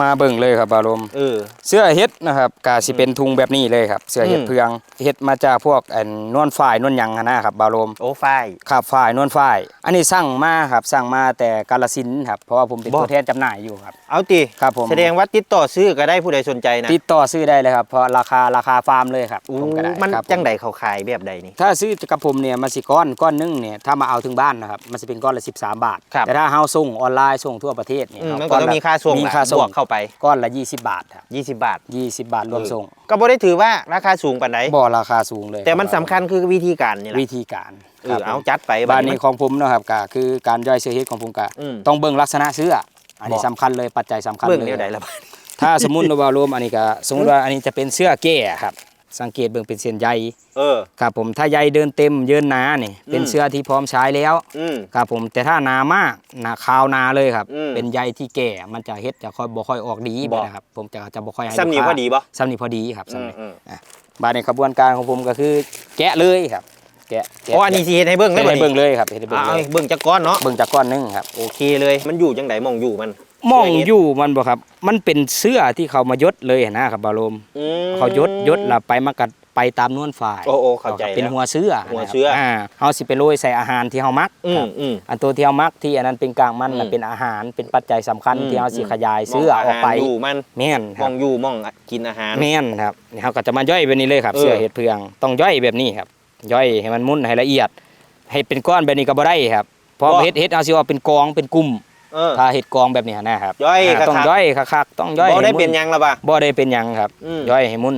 [SPEAKER 2] มาเบิ่งเลยครับบ่าวลม
[SPEAKER 1] เออ
[SPEAKER 2] เสื้อเฮ็ดนะครับกาสิเป็นทุงแบบนี้เลยครับ เสื้อเฮ็ด
[SPEAKER 1] อืม
[SPEAKER 2] เพืองเฮ็ดมาจากพวกอันนวลฝ่ายนวลหยังหั้นนะครับบาวลม
[SPEAKER 1] โอ้ฝ้าย
[SPEAKER 2] ครับฝ่ายนวลฝ่าย อันนี้สั่งมาครับสั่งมาแต่กาลสินธุ์ครับ เพราะว่าผมเป็น
[SPEAKER 1] บ่
[SPEAKER 2] ตัวแทนจำหน่ายอยู่ครับ
[SPEAKER 1] เอาติ
[SPEAKER 2] ครับผม
[SPEAKER 1] แสดงว่าติดต่อซื้อก็ได้ผู้ใดสนใจนะ
[SPEAKER 2] ติดต่อซื้อได้เลยครับ เพราะราคาราคาฟาร์มเลยครับ
[SPEAKER 1] อู้
[SPEAKER 2] ผมก็ได้
[SPEAKER 1] มัน
[SPEAKER 2] ครับ
[SPEAKER 1] จังใดเขาขายแบบใดนี่
[SPEAKER 2] ถ้าซื้อกับผมเนี่ยมันสิก้อนก้อนหนึงเนี่ยถ้ามาเอาถึงบ้านนะครับมันจะเป็นก้อนละ 13 บาท
[SPEAKER 1] ครับ
[SPEAKER 2] แต่ถ้าเฮาส่งออนไลน์ส่งทั่วประเทศเนี่ย
[SPEAKER 1] อืม
[SPEAKER 2] ครับ
[SPEAKER 1] มันก็ต้อง
[SPEAKER 2] ละ
[SPEAKER 1] มีค่าส่ง
[SPEAKER 2] มี
[SPEAKER 1] ล่ะ
[SPEAKER 2] ค่าส่
[SPEAKER 1] บ
[SPEAKER 2] ง
[SPEAKER 1] วกเข้าไป
[SPEAKER 2] ก้อนละ 20 บาทครับ
[SPEAKER 1] 20 บาท
[SPEAKER 2] 20 บาทรวมส่ง
[SPEAKER 1] ก็บ่ได้ถือว่าราคาสูงปานใด
[SPEAKER 2] บ่ราคาสูงเลย
[SPEAKER 1] แต่มันสำคัญคือวิธีการนี่แหละ
[SPEAKER 2] วิธีการ
[SPEAKER 1] เอ
[SPEAKER 2] ครั
[SPEAKER 1] อบ
[SPEAKER 2] ผม
[SPEAKER 1] เอาจัดไป
[SPEAKER 2] บ้าน
[SPEAKER 1] มั
[SPEAKER 2] นี้ของผมเนาะครับก็คือการย่อยเสื้อเฮ็ดของผมก็
[SPEAKER 1] อืม
[SPEAKER 2] ต้องเบิ่งลักษณะเสื้ออันนี้
[SPEAKER 1] บอก
[SPEAKER 2] สำคัญเลยปัจจัยสำคัญ
[SPEAKER 1] เบิ่ง
[SPEAKER 2] เลย
[SPEAKER 1] เดียวใดละ
[SPEAKER 2] ถ้าสมมุติว่ารวมอันนี้ก็สมมุติว่าอันนี้จะเป็นเสื้อแก้ครับ สังเกตเบิ่งเป็นเส้นใย
[SPEAKER 1] เออ
[SPEAKER 2] ครับผมถ้าใยเดินเต็มเยินหนานี่เป็น
[SPEAKER 1] อืม
[SPEAKER 2] เสื้อที่พร้อมใช้แล้ว
[SPEAKER 1] อืม
[SPEAKER 2] ครับผมแต่ถ้าหนามากหนาขาวหนาเลยครับ
[SPEAKER 1] อืม
[SPEAKER 2] เป็นใยที่แก่มันจะเฮ็ดจะค่อยบ่ค่อยออกดี
[SPEAKER 1] บอก
[SPEAKER 2] นะครับผมจะจะบ่ค่อยให้
[SPEAKER 1] ซ้ำนี่
[SPEAKER 2] ลูก
[SPEAKER 1] พ
[SPEAKER 2] ค้า
[SPEAKER 1] อดีบ่
[SPEAKER 2] ซ้ำนี่พอดีครับ
[SPEAKER 1] อื
[SPEAKER 2] ซ้ำ
[SPEAKER 1] ม
[SPEAKER 2] นี่
[SPEAKER 1] อืม
[SPEAKER 2] บาดในกระบวนการของผมก็คือ แกะเลยครับ แกะแกะ
[SPEAKER 1] อ๋ออันนี้สิเฮ็ดให้เบิ่ง
[SPEAKER 2] เฮ็
[SPEAKER 1] ได้
[SPEAKER 2] ด
[SPEAKER 1] บ่
[SPEAKER 2] ให้
[SPEAKER 1] นี่
[SPEAKER 2] เบิ่งเลยครับเฮ็ดให้เบิ่ง
[SPEAKER 1] เอา
[SPEAKER 2] เลย
[SPEAKER 1] เบิ่งจักก้อนเนาะ
[SPEAKER 2] เบิ่งจากก้อนหนึงครับ
[SPEAKER 1] โอเคเลย มันอยู่จังไดมองอยู่มัน
[SPEAKER 2] มองอยู่มันบ่ครับ มันเป็นเสื้อที่เขามายดเลยนะครับบารม
[SPEAKER 1] อืม
[SPEAKER 2] เขายดยดแล้วไปมากัดไปตามนวลฝ่าย
[SPEAKER 1] โอ้โอ้เข้าใจ
[SPEAKER 2] เป็น
[SPEAKER 1] แล้ว
[SPEAKER 2] หัวเสื้อ
[SPEAKER 1] หัวเสื้อ
[SPEAKER 2] นะครับาเฮาสิไปโรยใส่อาหารที่เฮามัก
[SPEAKER 1] อื
[SPEAKER 2] ค
[SPEAKER 1] ม
[SPEAKER 2] รับ
[SPEAKER 1] อืม
[SPEAKER 2] อันตัวที่เฮามักที่อันนั้นเป็นกลางมันน่ะ
[SPEAKER 1] อืม
[SPEAKER 2] เป็นอาหารเป็นปัจจัยสำคัญ
[SPEAKER 1] อืม
[SPEAKER 2] ที่เฮาสิ
[SPEAKER 1] อืม
[SPEAKER 2] ขยายเสื้อออกไป
[SPEAKER 1] มงาหารอยู่มัน
[SPEAKER 2] แม่นค
[SPEAKER 1] ม
[SPEAKER 2] รั
[SPEAKER 1] อบ งอยู่มองกินอาหาร
[SPEAKER 2] แม่นครับนี่เฮาก็จะมาย่อยแบบนี้เลยครับ
[SPEAKER 1] เออ
[SPEAKER 2] เสื้อเห็ดเพืองต้องย่อยแบบนี้ครับ ย่อยให้มันมุนให้ละเอียด ให้เป็นก้อนแบบนี้ก็บ่ได้ครับเพราะเฮ็ดเฮ็ดเอาสิว่าเป็นกองเป็นกลุ่ม
[SPEAKER 1] เออ
[SPEAKER 2] ถ้าเห็ดกองแบบนี้นะครับ
[SPEAKER 1] ย่อยา
[SPEAKER 2] ต้อง
[SPEAKER 1] คักๆ
[SPEAKER 2] ย่อยคักๆต้องย่อย
[SPEAKER 1] บ่ได้
[SPEAKER 2] ให้มุ
[SPEAKER 1] เป็นหยังละบ่ะ
[SPEAKER 2] บ่ได้เป็นหยังครับ
[SPEAKER 1] อืม
[SPEAKER 2] ย่อยให้มุน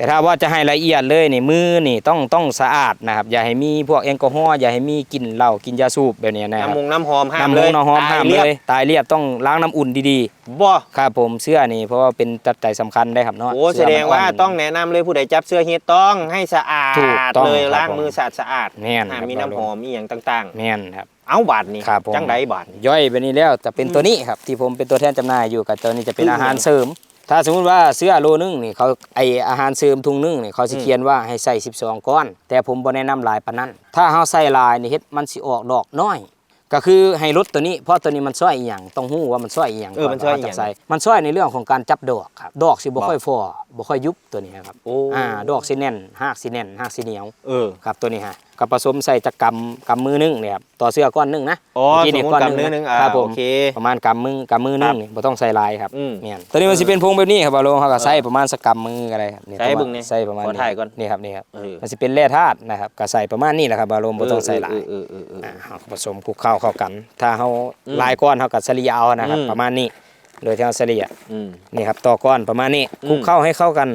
[SPEAKER 2] แต่ถ้าว่าจะให้ละเอียดเลยนี่มือนี่ต้องต้องสะอาดนะครับ อย่าให้มีพวกแอลกอฮอล์อย่าให้มีกลิ่นเหล้ากินยาสูบแบบนี้นะครับ
[SPEAKER 1] น้ำมงน้ำหอมห้าม
[SPEAKER 2] น้ำ
[SPEAKER 1] เล
[SPEAKER 2] ม
[SPEAKER 1] ย
[SPEAKER 2] งน้ำหอม
[SPEAKER 1] ต
[SPEAKER 2] ห้าม
[SPEAKER 1] รี
[SPEAKER 2] เลยยตายเรียบต้องล้างน้ำอุ่นดี
[SPEAKER 1] บ่
[SPEAKER 2] ๆ ครับผมเสื้อนี่เพราะว่าเป็นตัดใจสำคัญได้ครับเนาะ
[SPEAKER 1] โอ้แส
[SPEAKER 2] เสื้
[SPEAKER 1] ดงว่า
[SPEAKER 2] มันน
[SPEAKER 1] ต้องแนะนำเลยผู้ใดจับเสื้อเฮ็ดต้องให้สะอา
[SPEAKER 2] ถูก
[SPEAKER 1] ด
[SPEAKER 2] ต้อง
[SPEAKER 1] เลย
[SPEAKER 2] ครับ
[SPEAKER 1] ล้าง
[SPEAKER 2] ผม
[SPEAKER 1] มือสะอาดสะอาด
[SPEAKER 2] แม่น
[SPEAKER 1] ห้าม
[SPEAKER 2] ครับ
[SPEAKER 1] มีน้ำหอมมีหยังต่าง
[SPEAKER 2] แม่นครับ
[SPEAKER 1] ๆ เอาบาดนี่
[SPEAKER 2] ครับผม
[SPEAKER 1] จังไดบาดนี่
[SPEAKER 2] ย่อยไปนี้แล้วจะเป็นตัวนี้ครับที่ผมเป็นตัวแทนจำหน่ายอยู่กับตัวนี้จะเป็น
[SPEAKER 1] คือ
[SPEAKER 2] อาหาร
[SPEAKER 1] หยัง
[SPEAKER 2] เสริม ถ้าสมมติว่าเสื้อโลนึงนี่เขาไออาหารเสริมทุงนึงนี่เขาสิ
[SPEAKER 1] อืม
[SPEAKER 2] เขียนว่าให้ใส่ 12 ก้อน แต่ผมบ่แนะนำหลายปานนั้น ถ้าเฮาใส่หลายนี่เฮ็ดมันสิออกดอกน้อย ก็คือให้ลดตัวนี้เพราะตัวนี้มันช่วยอีหยังต้องฮู้ว่ามันช่วยอีหยัง
[SPEAKER 1] เออมันช่วยอีหยัง
[SPEAKER 2] ก่นว่าเาจะใส่มันช่วยในเรื่องของการจับดอกครับดอกสิบ่ค่อยฟอบ่ค่อยยุบตัวนี้ครับ
[SPEAKER 1] โอ้
[SPEAKER 2] อ่าดอกสิแน่นหากสิแน่นหากสิเหนียว
[SPEAKER 1] เออ
[SPEAKER 2] ครับตัวนี้ฮะ กับผสมใส่จักกำกำมือนึงเนี่ยครับต่อเสื้อก้อนหนึงนะ
[SPEAKER 1] อ๋อ
[SPEAKER 2] เมื่กี้
[SPEAKER 1] สมมุติ
[SPEAKER 2] ก้อน
[SPEAKER 1] กำมือนึงอ่า
[SPEAKER 2] ครับผม
[SPEAKER 1] โอเค
[SPEAKER 2] ประมาณกำมือกำมือนึ
[SPEAKER 1] ครั
[SPEAKER 2] ง
[SPEAKER 1] บ
[SPEAKER 2] นี่บ่ต้องใส่ลายครับ
[SPEAKER 1] อืม
[SPEAKER 2] เมียนตัวนี้มันสิเป็นพงแบบนี้ครับบาโลเขาก็ใส่ประมาณสักกำมืออะไรครับนี่
[SPEAKER 1] ใส่
[SPEAKER 2] ประมาณ
[SPEAKER 1] เบิ่งนี่
[SPEAKER 2] ใส่ประมาณ
[SPEAKER 1] ขอถ่ายก่อน
[SPEAKER 2] นี่ครับนี่ครับ
[SPEAKER 1] เออ
[SPEAKER 2] มันสิเป็นแร่ธาตุนะครับก็ใส่ประมาณนี้แหละครับบาโลบ่ต้องใส่หลาย
[SPEAKER 1] เออเออเออเออ
[SPEAKER 2] อ่าเฮาก็ผสมคลุกเข้าเข้ากัน ถ้าเฮา
[SPEAKER 1] อืม
[SPEAKER 2] ลายก้อนเฮาก็สลีเอานะครับ
[SPEAKER 1] อืม
[SPEAKER 2] ประมาณนี้โดยที่เฮาสลีอะ
[SPEAKER 1] อืม
[SPEAKER 2] นี่ครับต่อก้อนประมาณนี้
[SPEAKER 1] อืม
[SPEAKER 2] คลุกเข้าให้เข้ากัน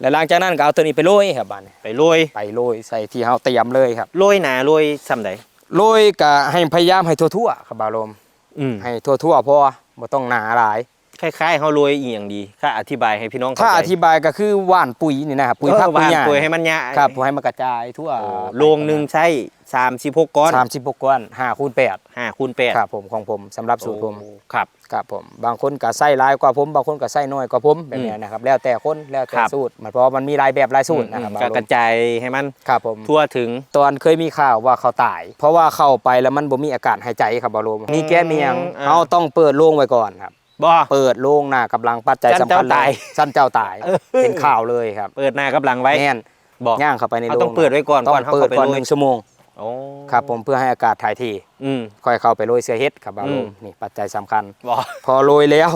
[SPEAKER 2] แล้วหลังจากนั้นก็เอาตัวนี้ไปโรยครับบาดนี้
[SPEAKER 1] ไปโรย
[SPEAKER 2] ไปโรยใส่ที่เฮาเตรียมเลยครับ
[SPEAKER 1] โรยหนาโรยซ้ำใด
[SPEAKER 2] โรยก็ให้พยายามให้ทั่วๆครับบาโลม
[SPEAKER 1] อืม
[SPEAKER 2] ให้ทั่วๆพอบ่ต้องหนาหลาย
[SPEAKER 1] คล้ายๆเฮาโรยอีหยังดีค่าอธิบายให้พี่น้องเข้า
[SPEAKER 2] ถ้า
[SPEAKER 1] ใจ
[SPEAKER 2] อธิบายก็คือหว่านปุ๋ยนี่นะครับปุ๋ย
[SPEAKER 1] เออ
[SPEAKER 2] ผักปุ๋ยหญ้า
[SPEAKER 1] วางปุ๋ยให้มันยะ
[SPEAKER 2] ครับให้มันกระจายทั่ว
[SPEAKER 1] โอ้โรงหนึงใช้ 36ก้อน
[SPEAKER 2] สามสิบหกก้อนห้าคูณแปด
[SPEAKER 1] 5คูณ8
[SPEAKER 2] ครับผมของผมสำหรับสูตรผม
[SPEAKER 1] โอ้ครับ
[SPEAKER 2] ครับผมบางคนก็ใส่หลายกว่าผม บางคนก็ใส่น้อยกว่าผมแบบนี้นะครับ แล้วแต่คนแล้วแต่
[SPEAKER 1] ครับ
[SPEAKER 2] สูตรมันเพราะว่ามันมีหลายแบบหลายสูตรนะครับ
[SPEAKER 1] อืมก็กระจายให้มัน
[SPEAKER 2] ครับผม
[SPEAKER 1] ทั่วถึง
[SPEAKER 2] ตอนเคยมีข่าวว่าเขาตาย เพราะว่าเข้าไปแล้วมันบ่มีอากาศหายใจครับบอลมมีแก้มีหยัง
[SPEAKER 1] อ่า
[SPEAKER 2] เราต้องเปิดโล่งไว้ก่อนครับ
[SPEAKER 1] บ่
[SPEAKER 2] เปิดโล่งหน้ากำลังปัจจัย
[SPEAKER 1] สั้น
[SPEAKER 2] สำคัญ
[SPEAKER 1] เจ้าตาย
[SPEAKER 2] สั้นเจ้าตาย
[SPEAKER 1] เออ
[SPEAKER 2] เป็นข่าวเลยครับ
[SPEAKER 1] เปิดหน้ากับหลังไว้
[SPEAKER 2] แน่น
[SPEAKER 1] บอก
[SPEAKER 2] ย่างเข้าไปใน
[SPEAKER 1] เอา
[SPEAKER 2] โรง
[SPEAKER 1] ต้องเปิดไว้ก่อน
[SPEAKER 2] ต้อ
[SPEAKER 1] ก่อน
[SPEAKER 2] ง
[SPEAKER 1] เข้า
[SPEAKER 2] เปิด
[SPEAKER 1] ไป
[SPEAKER 2] ก่อน
[SPEAKER 1] โร
[SPEAKER 2] ห
[SPEAKER 1] ย
[SPEAKER 2] นึ่งชั่วโมง
[SPEAKER 1] โอ้
[SPEAKER 2] ครับผมเพื่อให้อากาศถ่ายที
[SPEAKER 1] อืม
[SPEAKER 2] ค่อยเข้าไปโรยเสื้อเฮ็ดครับบา
[SPEAKER 1] อื
[SPEAKER 2] โล
[SPEAKER 1] ม
[SPEAKER 2] มนี่ปัจจัยสำคัญ
[SPEAKER 1] บ่
[SPEAKER 2] พอโรยแล้ว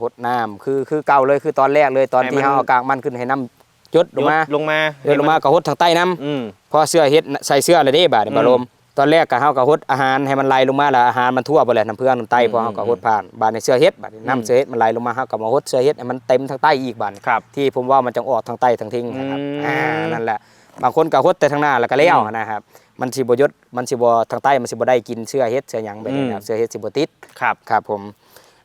[SPEAKER 2] หดน้ำคือคือเก่าเลยคือตอนแรกเลยตอน
[SPEAKER 1] ให้
[SPEAKER 2] ที่
[SPEAKER 1] มัน
[SPEAKER 2] เฮาเอากากมันขึ้นให้น้ำยดลงมา
[SPEAKER 1] ลงมา
[SPEAKER 2] เดินลงมาก็หดทางใต้น้ำ
[SPEAKER 1] อืม
[SPEAKER 2] พอเสื้อเฮ็ดใส่เสื้อเลยเด้บาดนี้
[SPEAKER 1] อืม
[SPEAKER 2] บาโลมตอนแรกก็เฮาก็หดอาหารให้มันไหลลงมาแล้วอาหารมันทั่วไปเลยน้ำเพื่อนน้ำไต
[SPEAKER 1] อืม
[SPEAKER 2] พอเฮาก็หดผ่านบาดในเสื้อเฮ็ดบาดนี้
[SPEAKER 1] อืม
[SPEAKER 2] น้ำเสื้อเฮ็ดมันไหลลงมาเฮาก็มาหดเสื้อเฮ็ดให้มันเต็มทางใต้อีกบาดนี้
[SPEAKER 1] ครับ
[SPEAKER 2] ที่ผมว่ามันจะออกทางใต้ทางทิ้งนะครับ
[SPEAKER 1] อืม
[SPEAKER 2] อ่านั่นแหละบางคนก็หดแต่ทางหน้าแล้วก็แล้ว
[SPEAKER 1] อืม
[SPEAKER 2] นะครับ มันสิบ่ยดมันสิบ่ทางใต้มันสิบ่ได้กินเสื้อเฮ็ดเสื้อหยังแบบนี้นะครับ
[SPEAKER 1] อืม
[SPEAKER 2] เสื้อเฮ็ดสิบ่ติด
[SPEAKER 1] ครับ
[SPEAKER 2] ครับผม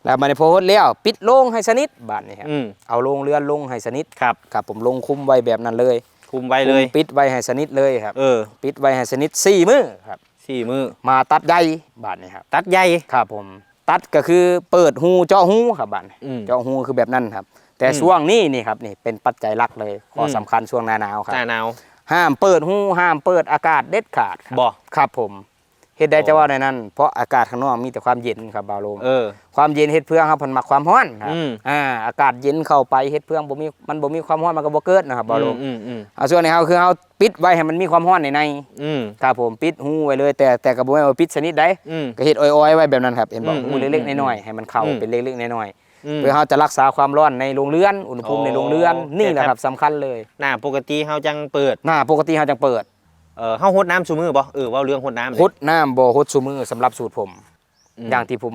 [SPEAKER 2] แล้วมันพอฮดแล้วปิดโล่งให้สนิทบาดนี้ครับ
[SPEAKER 1] อืม
[SPEAKER 2] เอาโล่งเรือนลงให้สนิท
[SPEAKER 1] ครับ
[SPEAKER 2] ครับผมลงคุมไว้แบบนั้นเลย
[SPEAKER 1] คุมไว้เลย
[SPEAKER 2] คุมปิดไว้ให้สนิทเลยครับ
[SPEAKER 1] เออ
[SPEAKER 2] ปิดไว้ให้สนิทสี่มื้อครับ
[SPEAKER 1] สี่มือ
[SPEAKER 2] มาตัดใยบาดนี้ครับ
[SPEAKER 1] ตัดใหญ่
[SPEAKER 2] ครับผมตัดก็คือเปิดหูเจาะหูครับบาดนี้
[SPEAKER 1] อืม
[SPEAKER 2] เจาะหูคือแบบนั้นครับ แต่
[SPEAKER 1] อืม
[SPEAKER 2] ช่วงนี้นี่ครับนี่เป็นปัจจัยหลักเลยข้ออ
[SPEAKER 1] ม
[SPEAKER 2] สำคัญช่วงหน้าหนาวครับ
[SPEAKER 1] หน้าหนาว
[SPEAKER 2] ห้ามเปิดหูห้ามเปิดอากาศเด็ดขาดครับ
[SPEAKER 1] บ่
[SPEAKER 2] ครับผมเฮ็ดได้
[SPEAKER 1] โอ้
[SPEAKER 2] จะว่าในนั้น เพราะอากาศข้างนอกมีแต่ความเย็นครับบาวโลม
[SPEAKER 1] เออ
[SPEAKER 2] ความเย็นเฮ็ดเพื่องครับเพิ่นมักความร้อนครับ
[SPEAKER 1] อืม
[SPEAKER 2] อ่าอากาศเย็นเข้าไปเฮ็ดเพื่องบ่มีมันบ่มีความร้อนมันก็บ่เกิดนะครับบาวโลม
[SPEAKER 1] อืมอืม
[SPEAKER 2] เอาส่วนนี้เฮาคือเฮาปิดไว้ให้มันมีความร้อนในใน
[SPEAKER 1] อืม
[SPEAKER 2] ครับผมปิดหูไว้เลย แต่แต่ก็บ่แม่นว่าปิดชนิดใด
[SPEAKER 1] อืม
[SPEAKER 2] ก็เฮ็ดอ้อยๆไว้แบบนั้นครับเห็นบ่
[SPEAKER 1] อืม
[SPEAKER 2] หูเล็ก
[SPEAKER 1] อืม
[SPEAKER 2] ๆน้อยๆให้มันเข้า
[SPEAKER 1] อืม
[SPEAKER 2] เป็นเล็กๆน้อย
[SPEAKER 1] อื
[SPEAKER 2] ๆ
[SPEAKER 1] ม
[SPEAKER 2] เพื่อเฮาจะรักษาความร้อนในโรงเรือน อุณหภูมิ
[SPEAKER 1] อ๋อ
[SPEAKER 2] ในโรงเรือนนี่แหละ
[SPEAKER 1] แต่
[SPEAKER 2] ค
[SPEAKER 1] ครั
[SPEAKER 2] รับบสำคัญเลย
[SPEAKER 1] หน้าปกติเฮาจังเปิด
[SPEAKER 2] หน้าปกติเฮาจังเปิด
[SPEAKER 1] เออเฮาหดน้ำซุมือบ่เออเว้าเรื่องหดน้ำเลย
[SPEAKER 2] ฮดน้ำบ่ฮดซุมือสำหรับสูตรผม
[SPEAKER 1] ม
[SPEAKER 2] อย่างที่ผม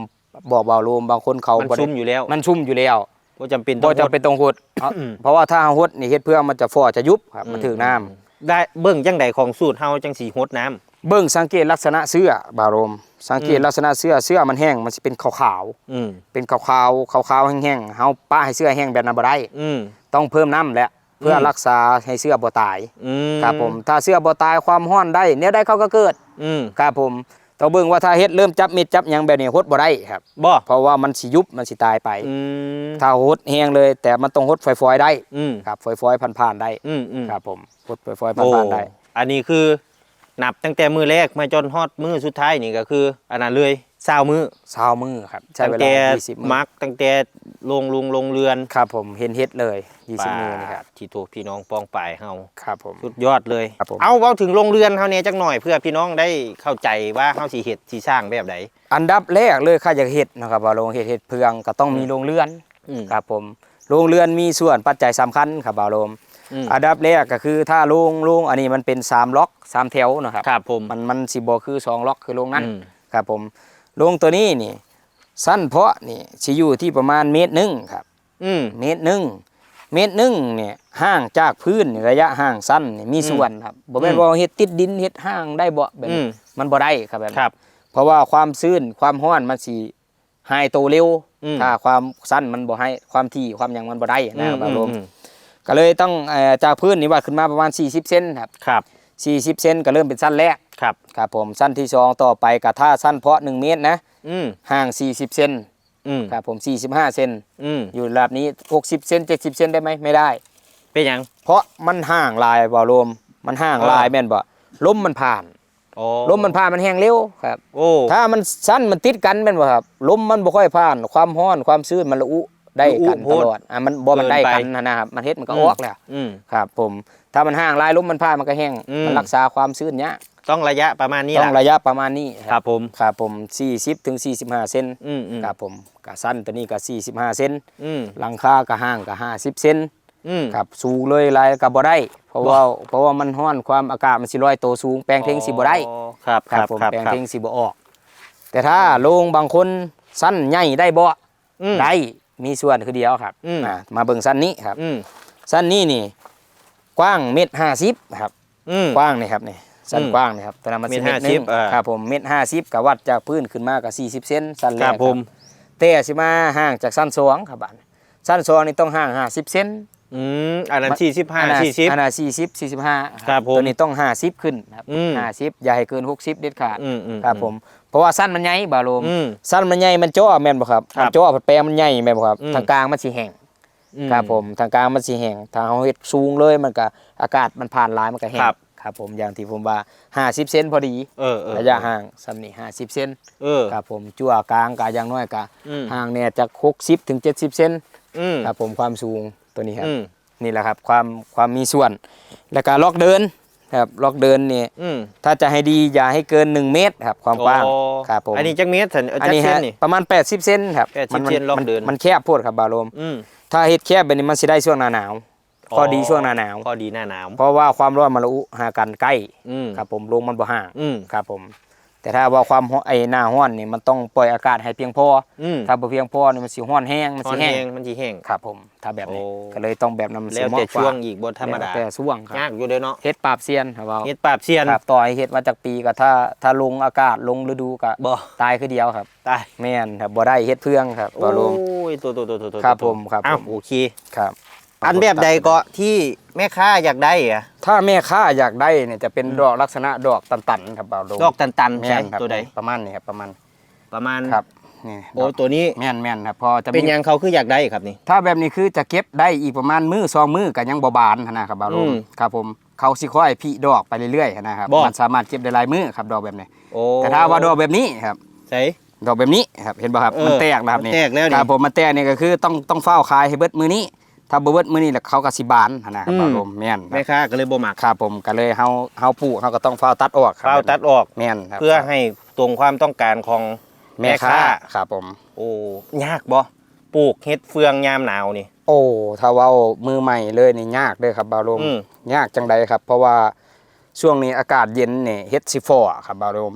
[SPEAKER 2] บอกบ่าวโลมบางคนเขา
[SPEAKER 1] มัน
[SPEAKER 2] บ่ได้
[SPEAKER 1] ซุ่มอยู่แล้ว
[SPEAKER 2] มันชุ่มอยู่แล้ว
[SPEAKER 1] บ่จำเป็นต้
[SPEAKER 2] บ่
[SPEAKER 1] อง
[SPEAKER 2] จะ
[SPEAKER 1] หด
[SPEAKER 2] เป็นตรงหดเพราะ
[SPEAKER 1] อืม
[SPEAKER 2] เพราะว่าถ้าหดนี่เฮ็ดเพื่อมันจะฟอจะยุบครับมันถึงน้ำ
[SPEAKER 1] ได้เบิ่งจังใดของสูตรเฮาจังสีหดน้ำ
[SPEAKER 2] เบิ่งสังเกตลักษณะเสื้อ บาวโลม สังเกต
[SPEAKER 1] อืม
[SPEAKER 2] ลักษณะเสื้อเสื้อมันแห้งมันสิเป็นขาว
[SPEAKER 1] อืม
[SPEAKER 2] ๆเป็นขาวๆขาวๆแห้งๆเฮาป้าให้เสื้อแห้งแบบนั้นบ่ได้
[SPEAKER 1] อืม
[SPEAKER 2] ต้องเพิ่มน้ำแหละเพื่ออ
[SPEAKER 1] ม
[SPEAKER 2] รักษาให้เสื้อบ่ตาย
[SPEAKER 1] อืม
[SPEAKER 2] ครับผมถ้าเสื้อบ่ตายความร้อนได้แนวใดเขาก็เกิด
[SPEAKER 1] อืม
[SPEAKER 2] ครับผมต้องเบิ่งว่าถ้าเฮ็ดเริ่มจับเม็ดจับหยังแบบนี้หดบ่ได้ครับ
[SPEAKER 1] บ่
[SPEAKER 2] เพราะว่ามันสิยุบมันสิตายไป
[SPEAKER 1] อืม
[SPEAKER 2] ถ้าหดแห้งเลย แต่มันต้องหดฝอยๆได้
[SPEAKER 1] อืม
[SPEAKER 2] ครับฝอยๆผ่านๆได้
[SPEAKER 1] อืมอืม
[SPEAKER 2] ครับผมหดฝอยๆ
[SPEAKER 1] โอ้
[SPEAKER 2] ผ่านๆได้
[SPEAKER 1] อันนี้คือ นับตั้งแต่มือแรกมาจนฮอดมือสุดท้ายนี่ก็คืออันนั้นเลยเศร้ามือ
[SPEAKER 2] เช้ามือครับใช้
[SPEAKER 1] ตั้ง
[SPEAKER 2] เวลา
[SPEAKER 1] แต่
[SPEAKER 2] 20มื้อ
[SPEAKER 1] มักตั้งแต่ลงลุงลงเรือน
[SPEAKER 2] ครับผมเห็นเฮ็ดเลย20มื้อนี่ครับ
[SPEAKER 1] ที่ถูกพี่น้องปองปลายเฮา
[SPEAKER 2] ครับผม
[SPEAKER 1] สุดยอดเลย
[SPEAKER 2] ครับผม
[SPEAKER 1] เอาเว้าถึงโรงเรือนเฮาเนี่ยจักหน่อยเพื่อพี่น้องได้เข้าใจว่าเฮาสิเฮ็ดสิสร้างแบบใด
[SPEAKER 2] อันดับแรกเลยข้าอยากเฮ็ดนะครับว่าโรงเฮ็ดเฮ็ดเพืองก็ต้องมีโรงเรือน
[SPEAKER 1] อืม
[SPEAKER 2] ครับผมโรงเรือนมีส่วนปัจจัยสำคัญครับบ่าวโลม
[SPEAKER 1] อืม
[SPEAKER 2] อันดับแรกก็คือถ้าโรงโรงอันนี้มันเป็นสามล็อกสามแถวนะครับ
[SPEAKER 1] ครับผม
[SPEAKER 2] มันมันสิบ่คือสองล็อกคือโรงนั้น
[SPEAKER 1] อืม
[SPEAKER 2] ครับผมโรงตัวนี้นี่ สั้นเพาะนี่สิอยู่ที่ประมาณเมตรหนึงครับ
[SPEAKER 1] อืม
[SPEAKER 2] เมตรหนึ่งเมตรหนึ่งเนี่ยห่างจากพื้นนี่ระยะห่างสั้นนี่มีส่วนครับบ่แม่น
[SPEAKER 1] อืม
[SPEAKER 2] ว่าเฮ็ดติดดินเฮ็ดห่างได้บ่แบบ
[SPEAKER 1] อื
[SPEAKER 2] นี้
[SPEAKER 1] ม
[SPEAKER 2] มันบ่ได้ครับแบบนี้
[SPEAKER 1] ครับ
[SPEAKER 2] เพราะว่าความชื้นความร้อนมันสิหายตัวเร็ว
[SPEAKER 1] อืม
[SPEAKER 2] ถ้าความสั้นมันบ่ให้ความถี่ความหยังมันบ่ได้นะครับ
[SPEAKER 1] อื
[SPEAKER 2] อารมณ์
[SPEAKER 1] อืม
[SPEAKER 2] ก็เลยต้องเอ่อจากพื้นนี่วัดขึ้นมาประมาณ 40 เซนครับ
[SPEAKER 1] ครับ
[SPEAKER 2] 40 เซนก็เริ่มเป็นสั้นแรก
[SPEAKER 1] ครับ
[SPEAKER 2] ครับผมสั้นที่สองต่อไปก็ถ้าสั้นเพาะ 1 เมตรนะ
[SPEAKER 1] อืม
[SPEAKER 2] ห่าง 40 เซน
[SPEAKER 1] อืม
[SPEAKER 2] ครับผม 45 เซน
[SPEAKER 1] อืม
[SPEAKER 2] อยู่ระดับนี้ 60 เซน70 เซนได้ไหมไม่ได้
[SPEAKER 1] เป็นหยัง
[SPEAKER 2] เพราะมันห่างลายบ่ลมมันห่าง
[SPEAKER 1] อ๋อ
[SPEAKER 2] ลายแม่นบ่ลมมันผ่าน
[SPEAKER 1] โอ้
[SPEAKER 2] ลมมันผ่านมันแห้งเร็วครับ
[SPEAKER 1] โอ้
[SPEAKER 2] ถ้ามันสั้นมันติดกันแม่นบ่ครับลมมันบ่ค่อยผ่าน ความร้อนความชื้นมันละอุ ได้กันตลอดอะมันบ่มันได้กันนะนะครับมันเฮ็ดมันก็ออกแล้ว
[SPEAKER 1] อืม
[SPEAKER 2] ครับ ผมถ้ามันห่างลายลมมันผ่านมันก็แห้ง
[SPEAKER 1] อืม
[SPEAKER 2] มันรักษาความชื้นเนี้ย
[SPEAKER 1] ต้องระยะประมาณนี้
[SPEAKER 2] ต้อง
[SPEAKER 1] ล่ะ
[SPEAKER 2] ระยะประมาณนี้
[SPEAKER 1] ครับผม
[SPEAKER 2] ครับผม 40ถึง45 เซน
[SPEAKER 1] อืมอืม
[SPEAKER 2] ครับผมก็สั้นตัวนี้ก็45 เซน
[SPEAKER 1] อืม
[SPEAKER 2] หลังคาก็ห่างก็50 เซน
[SPEAKER 1] อืม
[SPEAKER 2] ครับสูงเลยลายก็บ่ได้ เพราะว่าเพราะว่ามันร้อนความอากาศมันสิลอยตัวสูงแปลงเทงสิบ่ได้
[SPEAKER 1] อ๋อครับ
[SPEAKER 2] ค
[SPEAKER 1] ค
[SPEAKER 2] รั
[SPEAKER 1] รั
[SPEAKER 2] บบผม
[SPEAKER 1] ครับ
[SPEAKER 2] แปลง
[SPEAKER 1] ครับ
[SPEAKER 2] เทงสิบ่ออก แต่ถ้าโรงบางคนสั้นใหญ่ได้บ่
[SPEAKER 1] อืม
[SPEAKER 2] ได้ มีส่วนคือเดียวครับ
[SPEAKER 1] อืม
[SPEAKER 2] อ่ามาเบิ่งสั้นนี้ครับ
[SPEAKER 1] อืม
[SPEAKER 2] สั้นนี้นี่ กว้างเมตรห้าสิบครับ
[SPEAKER 1] อืม
[SPEAKER 2] กว้างนี่ครับนี่สั้น
[SPEAKER 1] อืม
[SPEAKER 2] กว้างนี่ครับตอนนั้นมันสิ
[SPEAKER 1] เมตร
[SPEAKER 2] หนึ่ง
[SPEAKER 1] 50อ่า
[SPEAKER 2] ครับผมเมตรห้าสิบกับวัดจากพื้นขึ้นมากับสี่สิบเซนสั้นแร
[SPEAKER 1] ครั
[SPEAKER 2] ก
[SPEAKER 1] บผม
[SPEAKER 2] แต่สิมาห่างจากสั้นสองครับบ้านสั้นสองนี่ต้องห่างห้าสิบเซน
[SPEAKER 1] อืมอันนั้นสี่สิบห้า
[SPEAKER 2] อันนั้น
[SPEAKER 1] สี่สิบ
[SPEAKER 2] อันนั้นสี่สิบสี่สิบห้า
[SPEAKER 1] ครับผม
[SPEAKER 2] ตัวนี้ต้องห้าสิบขึ้นครับ
[SPEAKER 1] อืม
[SPEAKER 2] ห้าสิบอย่าให้เกินหกสิบเด็ดขาด
[SPEAKER 1] อืมอืม
[SPEAKER 2] ครับผม เพราะว่าสั้นมันใหญ่บาโลม
[SPEAKER 1] อืม
[SPEAKER 2] สั้นมันใหญ่มันจ่อแม่นบ่ครับ
[SPEAKER 1] ครับ
[SPEAKER 2] มันจ่อแปลงมันใหญ่แม่นบ่ครับ
[SPEAKER 1] อืม
[SPEAKER 2] ทางกลางมันสิแห้ง
[SPEAKER 1] อื
[SPEAKER 2] ครับผมทางกลางมันสิแห้งถ้าเฮาเฮ็ดสูงเลยมันก็อากาศมันผ่านหลายมันก็แห้ง
[SPEAKER 1] ครับ
[SPEAKER 2] ครับผมอย่างที่ผมว่า50เซนพอดี
[SPEAKER 1] เออเออ
[SPEAKER 2] ระยะห่างซ้ำนี่50เซน
[SPEAKER 1] เออ
[SPEAKER 2] ครับผมจั่วกลางก็อย่างน้อยก็
[SPEAKER 1] อืม
[SPEAKER 2] ห่างเนี่ยจาก60ถึง70เซน
[SPEAKER 1] อืม
[SPEAKER 2] ครับผมความสูงตัวนี้ครับ
[SPEAKER 1] อืม
[SPEAKER 2] นี่แหละครับความความมีส่วน แล้วก็ล็อกเดิน ครับล็อกเดินนี่
[SPEAKER 1] อืม
[SPEAKER 2] ถ้าจะให้ดีอย่าให้เกิน 1 เมตรครับความกว้าง
[SPEAKER 1] โอ้
[SPEAKER 2] ครับผม
[SPEAKER 1] อันนี้จักเมตรสันเออ
[SPEAKER 2] อัน
[SPEAKER 1] จัก
[SPEAKER 2] นี้
[SPEAKER 1] เส้น
[SPEAKER 2] ฮะ
[SPEAKER 1] นี่
[SPEAKER 2] ประมาณ 80 เซนครับ
[SPEAKER 1] 80
[SPEAKER 2] มัมั
[SPEAKER 1] เซนล็อก
[SPEAKER 2] มั
[SPEAKER 1] เดิน
[SPEAKER 2] มันแคบโพดครับบาโลม
[SPEAKER 1] อืม
[SPEAKER 2] ถ้าเฮ็ดแคบแบบนี้มันสิได้ช่วงหน้าหนาวข้อดีช่วงหน้าหนาว
[SPEAKER 1] ข้อดีหน้าหนาว
[SPEAKER 2] เพราะว่าความร้อนมันละอุหากันใกล้
[SPEAKER 1] อืม
[SPEAKER 2] ครับผมลงมันบ่ห่าง
[SPEAKER 1] อืม
[SPEAKER 2] ครับผม แต่ถ้าว่าความร้อนไอ้หน้าร้อนนี่มันต้องปล่อยอากาศให้เพียงพอ
[SPEAKER 1] อืม
[SPEAKER 2] ถ้าบ่เพียงพอนี่มันสิร้อนแห้งมัน
[SPEAKER 1] อ่อ
[SPEAKER 2] สิ
[SPEAKER 1] น
[SPEAKER 2] แห้
[SPEAKER 1] แห้
[SPEAKER 2] ง
[SPEAKER 1] งมันสิแห้ง
[SPEAKER 2] ครับผมถ้าแบบนี้
[SPEAKER 1] โอ้
[SPEAKER 2] ก็เลยต้องแบบนั้นมันสิ
[SPEAKER 1] แล้ว
[SPEAKER 2] เหมาะ
[SPEAKER 1] แต่
[SPEAKER 2] กว่า
[SPEAKER 1] ช่วงอีกบ่ธรรมดา
[SPEAKER 2] แล้วแต่ช่วงครับ
[SPEAKER 1] ยากอยู่เด้อเนาะ
[SPEAKER 2] เฮ็ดปราบเซียนครับเว้า
[SPEAKER 1] เฮ็ดปราบเซียน
[SPEAKER 2] ครับต่อให้เฮ็ดมาจากปีก็ถ้าถ้าลงอากาศลงฤดูก็
[SPEAKER 1] บ่
[SPEAKER 2] ตายคือเดียวครับ
[SPEAKER 1] ตาย
[SPEAKER 2] แม่นครับบ่ได้เฮ็ดเพื่องครับบ่ลง
[SPEAKER 1] โอ้ยตัวตัวตัวตัวตัว
[SPEAKER 2] ครับผมครับ
[SPEAKER 1] อ้าว
[SPEAKER 2] ผม
[SPEAKER 1] โอเค
[SPEAKER 2] ครับ
[SPEAKER 1] อันแบบใดก็ที่แม่ค้าอยากได้อะ
[SPEAKER 2] ถ้าแม่ค้าอยากได้เนี่ยจะเป็นดอกลักษณะดอกตันๆครับบ่าวลง
[SPEAKER 1] ดอกตันๆ
[SPEAKER 2] แม่
[SPEAKER 1] ใช่
[SPEAKER 2] นครับ
[SPEAKER 1] ตัวใด
[SPEAKER 2] ประมาณนี้ครับประมาณ
[SPEAKER 1] ประมาณ
[SPEAKER 2] ครับนี่
[SPEAKER 1] โอ้ตัวนี้
[SPEAKER 2] แม่นแม่นครับพอจะมี
[SPEAKER 1] เป็นหยังเขาคืออยากได้ครับนี่
[SPEAKER 2] ถ้าแบบนี้คือจะเก็บได้อีกประมาณมือสองมือก็ยังบ่บานหั้นนะครับบ่าวล
[SPEAKER 1] อื
[SPEAKER 2] ง
[SPEAKER 1] ม
[SPEAKER 2] ครับผมเขาสิค่อยพิดอกไปเรื่อยๆหั้นนะครับ
[SPEAKER 1] บ่
[SPEAKER 2] มันสามารถเก็บได้หลายมือครับดอกแบบนี้
[SPEAKER 1] โอ้
[SPEAKER 2] แต่ถ้าว่าดอกแบบนี้ครับ
[SPEAKER 1] ใช่
[SPEAKER 2] ดอกแบบนี้ครับเห็นป่ะครับ
[SPEAKER 1] เออ
[SPEAKER 2] มันแตกนะครับนี่
[SPEAKER 1] มันแตกแล้วนี่
[SPEAKER 2] ครับผมมันแตกนี่ก็คือต้องต้องเฝ้าคายให้เบิดมือนี้ ถ้าบ่เบิดมือนี้แล้วเขาก็สิบานหั้นนะครับ
[SPEAKER 1] อืม
[SPEAKER 2] บ่าวลงแม่นค
[SPEAKER 1] แม่
[SPEAKER 2] รับ
[SPEAKER 1] ค้าก็เลยบ่มัก
[SPEAKER 2] ครับผมก็เลยเฮาเฮาปลูกเฮาก็ต้องเฝ้าตัดออกครับ
[SPEAKER 1] เฝ้าตัดออก
[SPEAKER 2] แม่นครับ
[SPEAKER 1] เพื่อให้ตรงความต้องการของ
[SPEAKER 2] แม่ค้าครับผม
[SPEAKER 1] โอ้ยากบ่ปลูกเฮ็ดเฟืองยามหนาวนี่
[SPEAKER 2] โอ้ถ้าเว้ามือใหม่เลยนี่ยากเด้อครับบ่าวลง
[SPEAKER 1] อืม
[SPEAKER 2] ยากจังใดครับ เพราะว่าช่วงนี้อากาศเย็นนี่เฮ็ดสิฟอครับบ่าวลง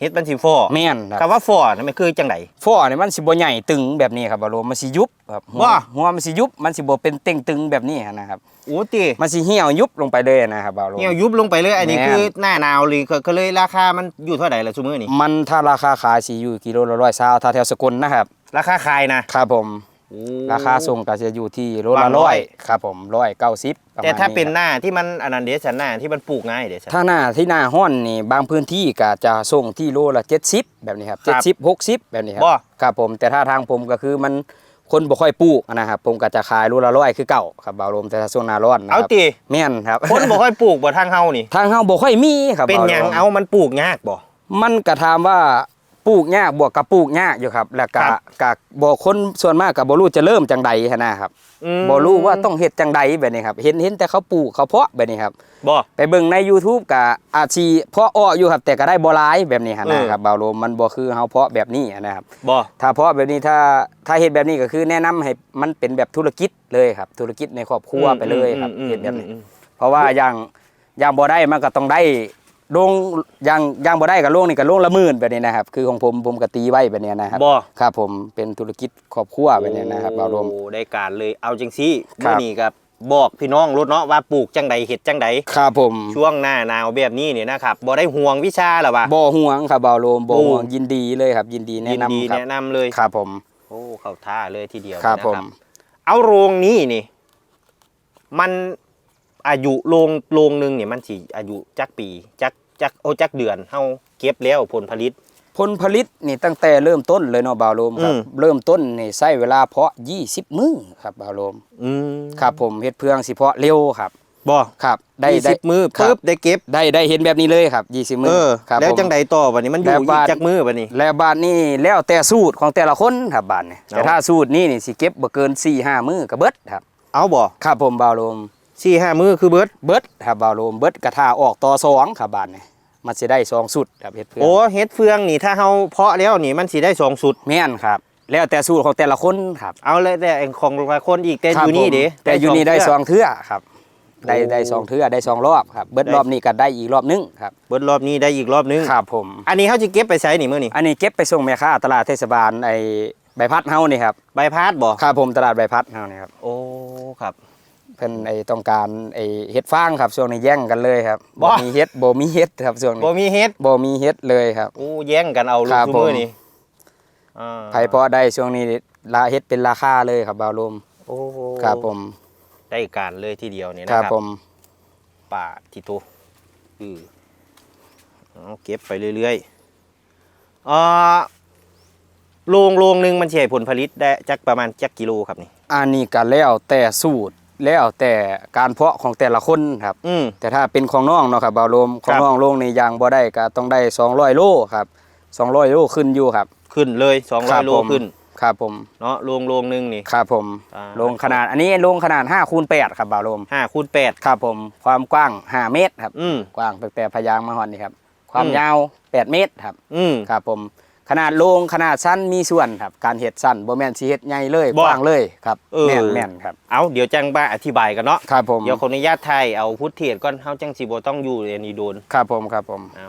[SPEAKER 1] เฮ็ดมันสิฟอ
[SPEAKER 2] แม่นครับ
[SPEAKER 1] คำว่าฟอนั่นมันคือจังได
[SPEAKER 2] ฟอนี่มันสิบ่ใหญ่ตึงแบบนี้ครับบ่าวลงมันสิยุบครับหัว
[SPEAKER 1] ว่า
[SPEAKER 2] หัวมันสิยุบมันสิบ่เป็นเต่งตึงแบบนี้หั้นนะครับ
[SPEAKER 1] โอ้ติ
[SPEAKER 2] มันสิเหี่ยวยุบลงไปเลยนะครับบ่าวลง
[SPEAKER 1] เหี่ยวยุบลงไปเลยอันนี้
[SPEAKER 2] แม่น
[SPEAKER 1] คือหน้าหนาวเลยก็ก็เลยราคามันอยู่เท่าไหร่ล่ะซุมื้อนี้
[SPEAKER 2] มันถ้าราคาขายสิอยู่กิโลละร้อยซาวถ้าแถวสกลนะครับ
[SPEAKER 1] ราคาขายนะครับ
[SPEAKER 2] ผม
[SPEAKER 1] โอ้
[SPEAKER 2] ราคาส่งก็จะอยู่ที่โล
[SPEAKER 1] บา
[SPEAKER 2] ละ
[SPEAKER 1] งร้
[SPEAKER 2] ร้
[SPEAKER 1] อ
[SPEAKER 2] อยยครับผมร้อยเก้าสิบ
[SPEAKER 1] แต่ถ้าเป็นหน้าที่มันอันนั้นเดชันหน้าที่มันปลูกง่ายเดชัน
[SPEAKER 2] ถ้าหน้าที่หน้าห้อนนี่บางพื้นที่ก็จะส่งที่โลละเจ็ดสิบแบบนี้ครับ
[SPEAKER 1] ครั
[SPEAKER 2] เจ็ด
[SPEAKER 1] บ
[SPEAKER 2] สิบหกสิบแบบนี้ครั
[SPEAKER 1] บ่
[SPEAKER 2] ครับผมแต่ถ้าทางผมก็คือมันคนบ่ค่อยปลูกนะครับผมก็จะขายโลละร้อยคือเก่าครับบาวลมแต่ถ้าช่วงหน้าร้อนนะค
[SPEAKER 1] เอา
[SPEAKER 2] รับ
[SPEAKER 1] ติ
[SPEAKER 2] แม่นครับ
[SPEAKER 1] คนบ่ค่อยปลูกบ่ทางเฮานี่
[SPEAKER 2] ทางเฮาบ่ค่อยมีครับ
[SPEAKER 1] เป็น
[SPEAKER 2] บ่วลม
[SPEAKER 1] หยังเอามันปลูกยากบ่
[SPEAKER 2] มันก็ถามว่า ปลูกยากบวกกับปลูกยากอยู่ครับ แล้วก็
[SPEAKER 1] ครับ
[SPEAKER 2] กบ่คนส่วนมากก็บ่รู้จะเริ่มจังใดหั้นนะครับ
[SPEAKER 1] อืม
[SPEAKER 2] บ่รู้ว่าต้องเฮ็ดจังใดแบบนี้ครับ เห็นเห็นแต่เขาปลูกเขาเพาะแบบนี้ครับ
[SPEAKER 1] บ่
[SPEAKER 2] ไปเบิ่งใน YouTube ก็อาจสิเพาะอ้ออยู่ครับแต่ก็ได้บ่หลายแบบนี้หั้น
[SPEAKER 1] เออ
[SPEAKER 2] นะครับบ่าวโลมมันบ่คือเฮาเพาะแบบนี้หั้นนะครับ
[SPEAKER 1] บ่
[SPEAKER 2] ถ้าเพาะแบบนี้ถ้าถ้าเฮ็ดแบบนี้ก็คือแนะนำให้มันเป็นแบบธุรกิจเลยครับ ธุรกิจในครอบครัวไปเลยครับ
[SPEAKER 1] อืม
[SPEAKER 2] เฮ็ดแบบนี้
[SPEAKER 1] อืม
[SPEAKER 2] เพราะว่าอย่างอย่างบ่ได้มันก็ต้องได้ ลงอย่างอย่างบ่ได้ก็ลงนี่ก็ลงละหมื่นแบบนี้นะครับ คือของผมผมก็ตีไว้แบบนี้นะครับ
[SPEAKER 1] บ่
[SPEAKER 2] ครับผมเป็นธุรกิจครอบครัวแบบนี้นะครับบ่าวรวม
[SPEAKER 1] โอ้ได้การเลยเอาจังซี่
[SPEAKER 2] ครั
[SPEAKER 1] มื้อบนี้กับบอกพี่น้องรถเนาะว่าปลูกจังใดเฮ็ดจังใด
[SPEAKER 2] ครับผม
[SPEAKER 1] ช่วงหน้าหนาวแบบนี้เนี่ยนะครับบ่ได้ห่วงวิชาหรอวะ
[SPEAKER 2] บ่ห่วงครับบ่าวรวมบ่
[SPEAKER 1] โอ้
[SPEAKER 2] ห่วงยินดีเลยครับ ยินดีแนะ
[SPEAKER 1] ยิน
[SPEAKER 2] นำ
[SPEAKER 1] ดี
[SPEAKER 2] ครับ
[SPEAKER 1] แนะนำเลย
[SPEAKER 2] ครับผม
[SPEAKER 1] โอ้เข้าท่าเลยทีเดียว
[SPEAKER 2] ครับ
[SPEAKER 1] นะ
[SPEAKER 2] ผม
[SPEAKER 1] เอาโรงนี้นี่ มันอายุโรงโรงหนึงเนี่ยมันสิอายุจักปีจัก จักโอ้จักเดือนเฮาเก็บแล้วผลผลิต
[SPEAKER 2] ผลผลิตนี่ตั้งแต่เริ่มต้นเลยเนาะบ่าวรวมครับ
[SPEAKER 1] อืม
[SPEAKER 2] เริ่มต้นนี่ใช้เวลาเพาะ 20 มื้อครับบ่าวรวม
[SPEAKER 1] อืม
[SPEAKER 2] ครับผมเฮ็ดเพื่องสิเพาะเร็วครับ
[SPEAKER 1] บ่
[SPEAKER 2] ครับได้
[SPEAKER 1] ยี่
[SPEAKER 2] ได้
[SPEAKER 1] สิบมือ
[SPEAKER 2] ครับ
[SPEAKER 1] ปึ๊บได้เก็บ
[SPEAKER 2] ได้ได้เห็นแบบนี้เลยครับ 20 มื้
[SPEAKER 1] เออ
[SPEAKER 2] ครับ
[SPEAKER 1] แล้ว
[SPEAKER 2] ผม
[SPEAKER 1] จังใดต่อบัดนี้มันอยู่
[SPEAKER 2] แล้ว
[SPEAKER 1] อีก
[SPEAKER 2] บาด
[SPEAKER 1] จักมือบัดนี้
[SPEAKER 2] แล้วบาทนี่แล้วแต่สูตรของแต่ละคนครับบาทนี่
[SPEAKER 1] เอา
[SPEAKER 2] แต่ถ้าสูตรนี้นี่สิเก็บบ่เกิน4 5 มื้อก็เบิดครับ
[SPEAKER 1] เอาบ่
[SPEAKER 2] ครับผมบ่าวรวม
[SPEAKER 1] สี่ห้ามือคือเบิด
[SPEAKER 2] เบิดครับบ่าวโลมเบิดกระทาออกต่อสองครับบานนี่มันจะได้สองสุดครับเฮ็ดเพื่อ
[SPEAKER 1] โอ้เฮ็ดเฟืองนี่ถ้าเฮาเพาะแล้วนี่มันสิได้สองสุด
[SPEAKER 2] แม่นครับ แล้วแต่สูตรของแต่ละคนครับ
[SPEAKER 1] เอาเลยแต่ของหลายคนอีกแต่
[SPEAKER 2] ครับ
[SPEAKER 1] อยู่นี่
[SPEAKER 2] ผม
[SPEAKER 1] ดิ
[SPEAKER 2] แต่อยู่นี่ได้สองเทื่อครับได้
[SPEAKER 1] โอ้
[SPEAKER 2] ได้สองเทื่อได้สองรอบครับเบิด
[SPEAKER 1] ได้
[SPEAKER 2] รอบนี้ก็ได้อีกรอบนึงครับ
[SPEAKER 1] เบิดรอบนี้ได้อีกรอบนึง
[SPEAKER 2] ครับผม
[SPEAKER 1] อันนี้เฮาสิเก็บไปใช้นี่มื้อนี่
[SPEAKER 2] อันนี้เก็บไปส่งแม่ค้าตลาดเทศบาลไอ้ใบพัดเฮานี่ครับ
[SPEAKER 1] ใบพัดบ่
[SPEAKER 2] ครับผมตลาดใบพัดเฮานี่ครับ
[SPEAKER 1] โอ้ครับ
[SPEAKER 2] เพิ่นไอ้ต้องการไอ้เฮ็ดฟางครับช่วงนี้แย่งกันเลยครับ
[SPEAKER 1] บ่
[SPEAKER 2] มีเฮ็ดบ่มีเฮ็ดครับช่วงนี้
[SPEAKER 1] บ่มีเฮ็ด
[SPEAKER 2] บ่มีเฮ็ดเลยครับ
[SPEAKER 1] โอ้แย่งกันเอาลู
[SPEAKER 2] ค
[SPEAKER 1] ก
[SPEAKER 2] รับ
[SPEAKER 1] ซุมื้อ
[SPEAKER 2] ผม
[SPEAKER 1] นี่อ่า
[SPEAKER 2] ไผพอได้ช่วงนี้ลาเฮ็ดเป็นราคาเลยครับบ่าวลม
[SPEAKER 1] โอ้
[SPEAKER 2] ครับผม
[SPEAKER 1] ได้การเลยทีเดียวนี่
[SPEAKER 2] ค
[SPEAKER 1] นะ
[SPEAKER 2] รับ
[SPEAKER 1] ครับ
[SPEAKER 2] ผม
[SPEAKER 1] ป่าทิโตอือเอาเก็บไปเรื่อยๆอ่าโรงโรงหนึงมันสิให้ผลผลิตได้จักประมาณจักกิโลครับนี่
[SPEAKER 2] อันนี้ก็แล้วแต่สูตร แล้วแต่การเพาะของแต่ละคนครับ
[SPEAKER 1] อืม
[SPEAKER 2] แต่ถ้าเป็นของน้องเนาะครับบ่าวลมของ
[SPEAKER 1] ครับ
[SPEAKER 2] น้องลงในยางบ่ได้ก็ต้องได้200โลครับ200โลขึ้นอยู่ครับ
[SPEAKER 1] ขึ้นเลย
[SPEAKER 2] ครับ
[SPEAKER 1] 200โล
[SPEAKER 2] ผม
[SPEAKER 1] ขึ้น
[SPEAKER 2] ครับผม
[SPEAKER 1] เนาะโรงโรงหนึงนี่
[SPEAKER 2] ครับผม
[SPEAKER 1] อ่า
[SPEAKER 2] ลงขนาดอันนี้ลงขนาด5คูณ8ครับบ่าวลม
[SPEAKER 1] 5คูณ8
[SPEAKER 2] ครับผมความกว้าง 5 เมตรครับ
[SPEAKER 1] อืม
[SPEAKER 2] กว้างตั้งแต่พยางมาฮอดนี่ครับ ความ
[SPEAKER 1] อืม
[SPEAKER 2] ยาว 8 เมตรครับ
[SPEAKER 1] อืม
[SPEAKER 2] ครับผม ขนาดโลงขนาดสั้นมีส่วนครับ การเห็ดสั้นบ่แม่นสิเฮ็ดใหญ่เลย
[SPEAKER 1] บ่
[SPEAKER 2] กว้างเลยครับ
[SPEAKER 1] เออ
[SPEAKER 2] แม่นแม่นครับ
[SPEAKER 1] เอาเดี๋ยวจังบ้าอธิบายกันเนาะ
[SPEAKER 2] ครับผม
[SPEAKER 1] เดี๋ยวขออนุญาตไทยเอาพุทธเทียนก่อนเฮาจังสิบ่ต้องอยู่เรียนอีโดน
[SPEAKER 2] ครับผมครับผม
[SPEAKER 1] เอา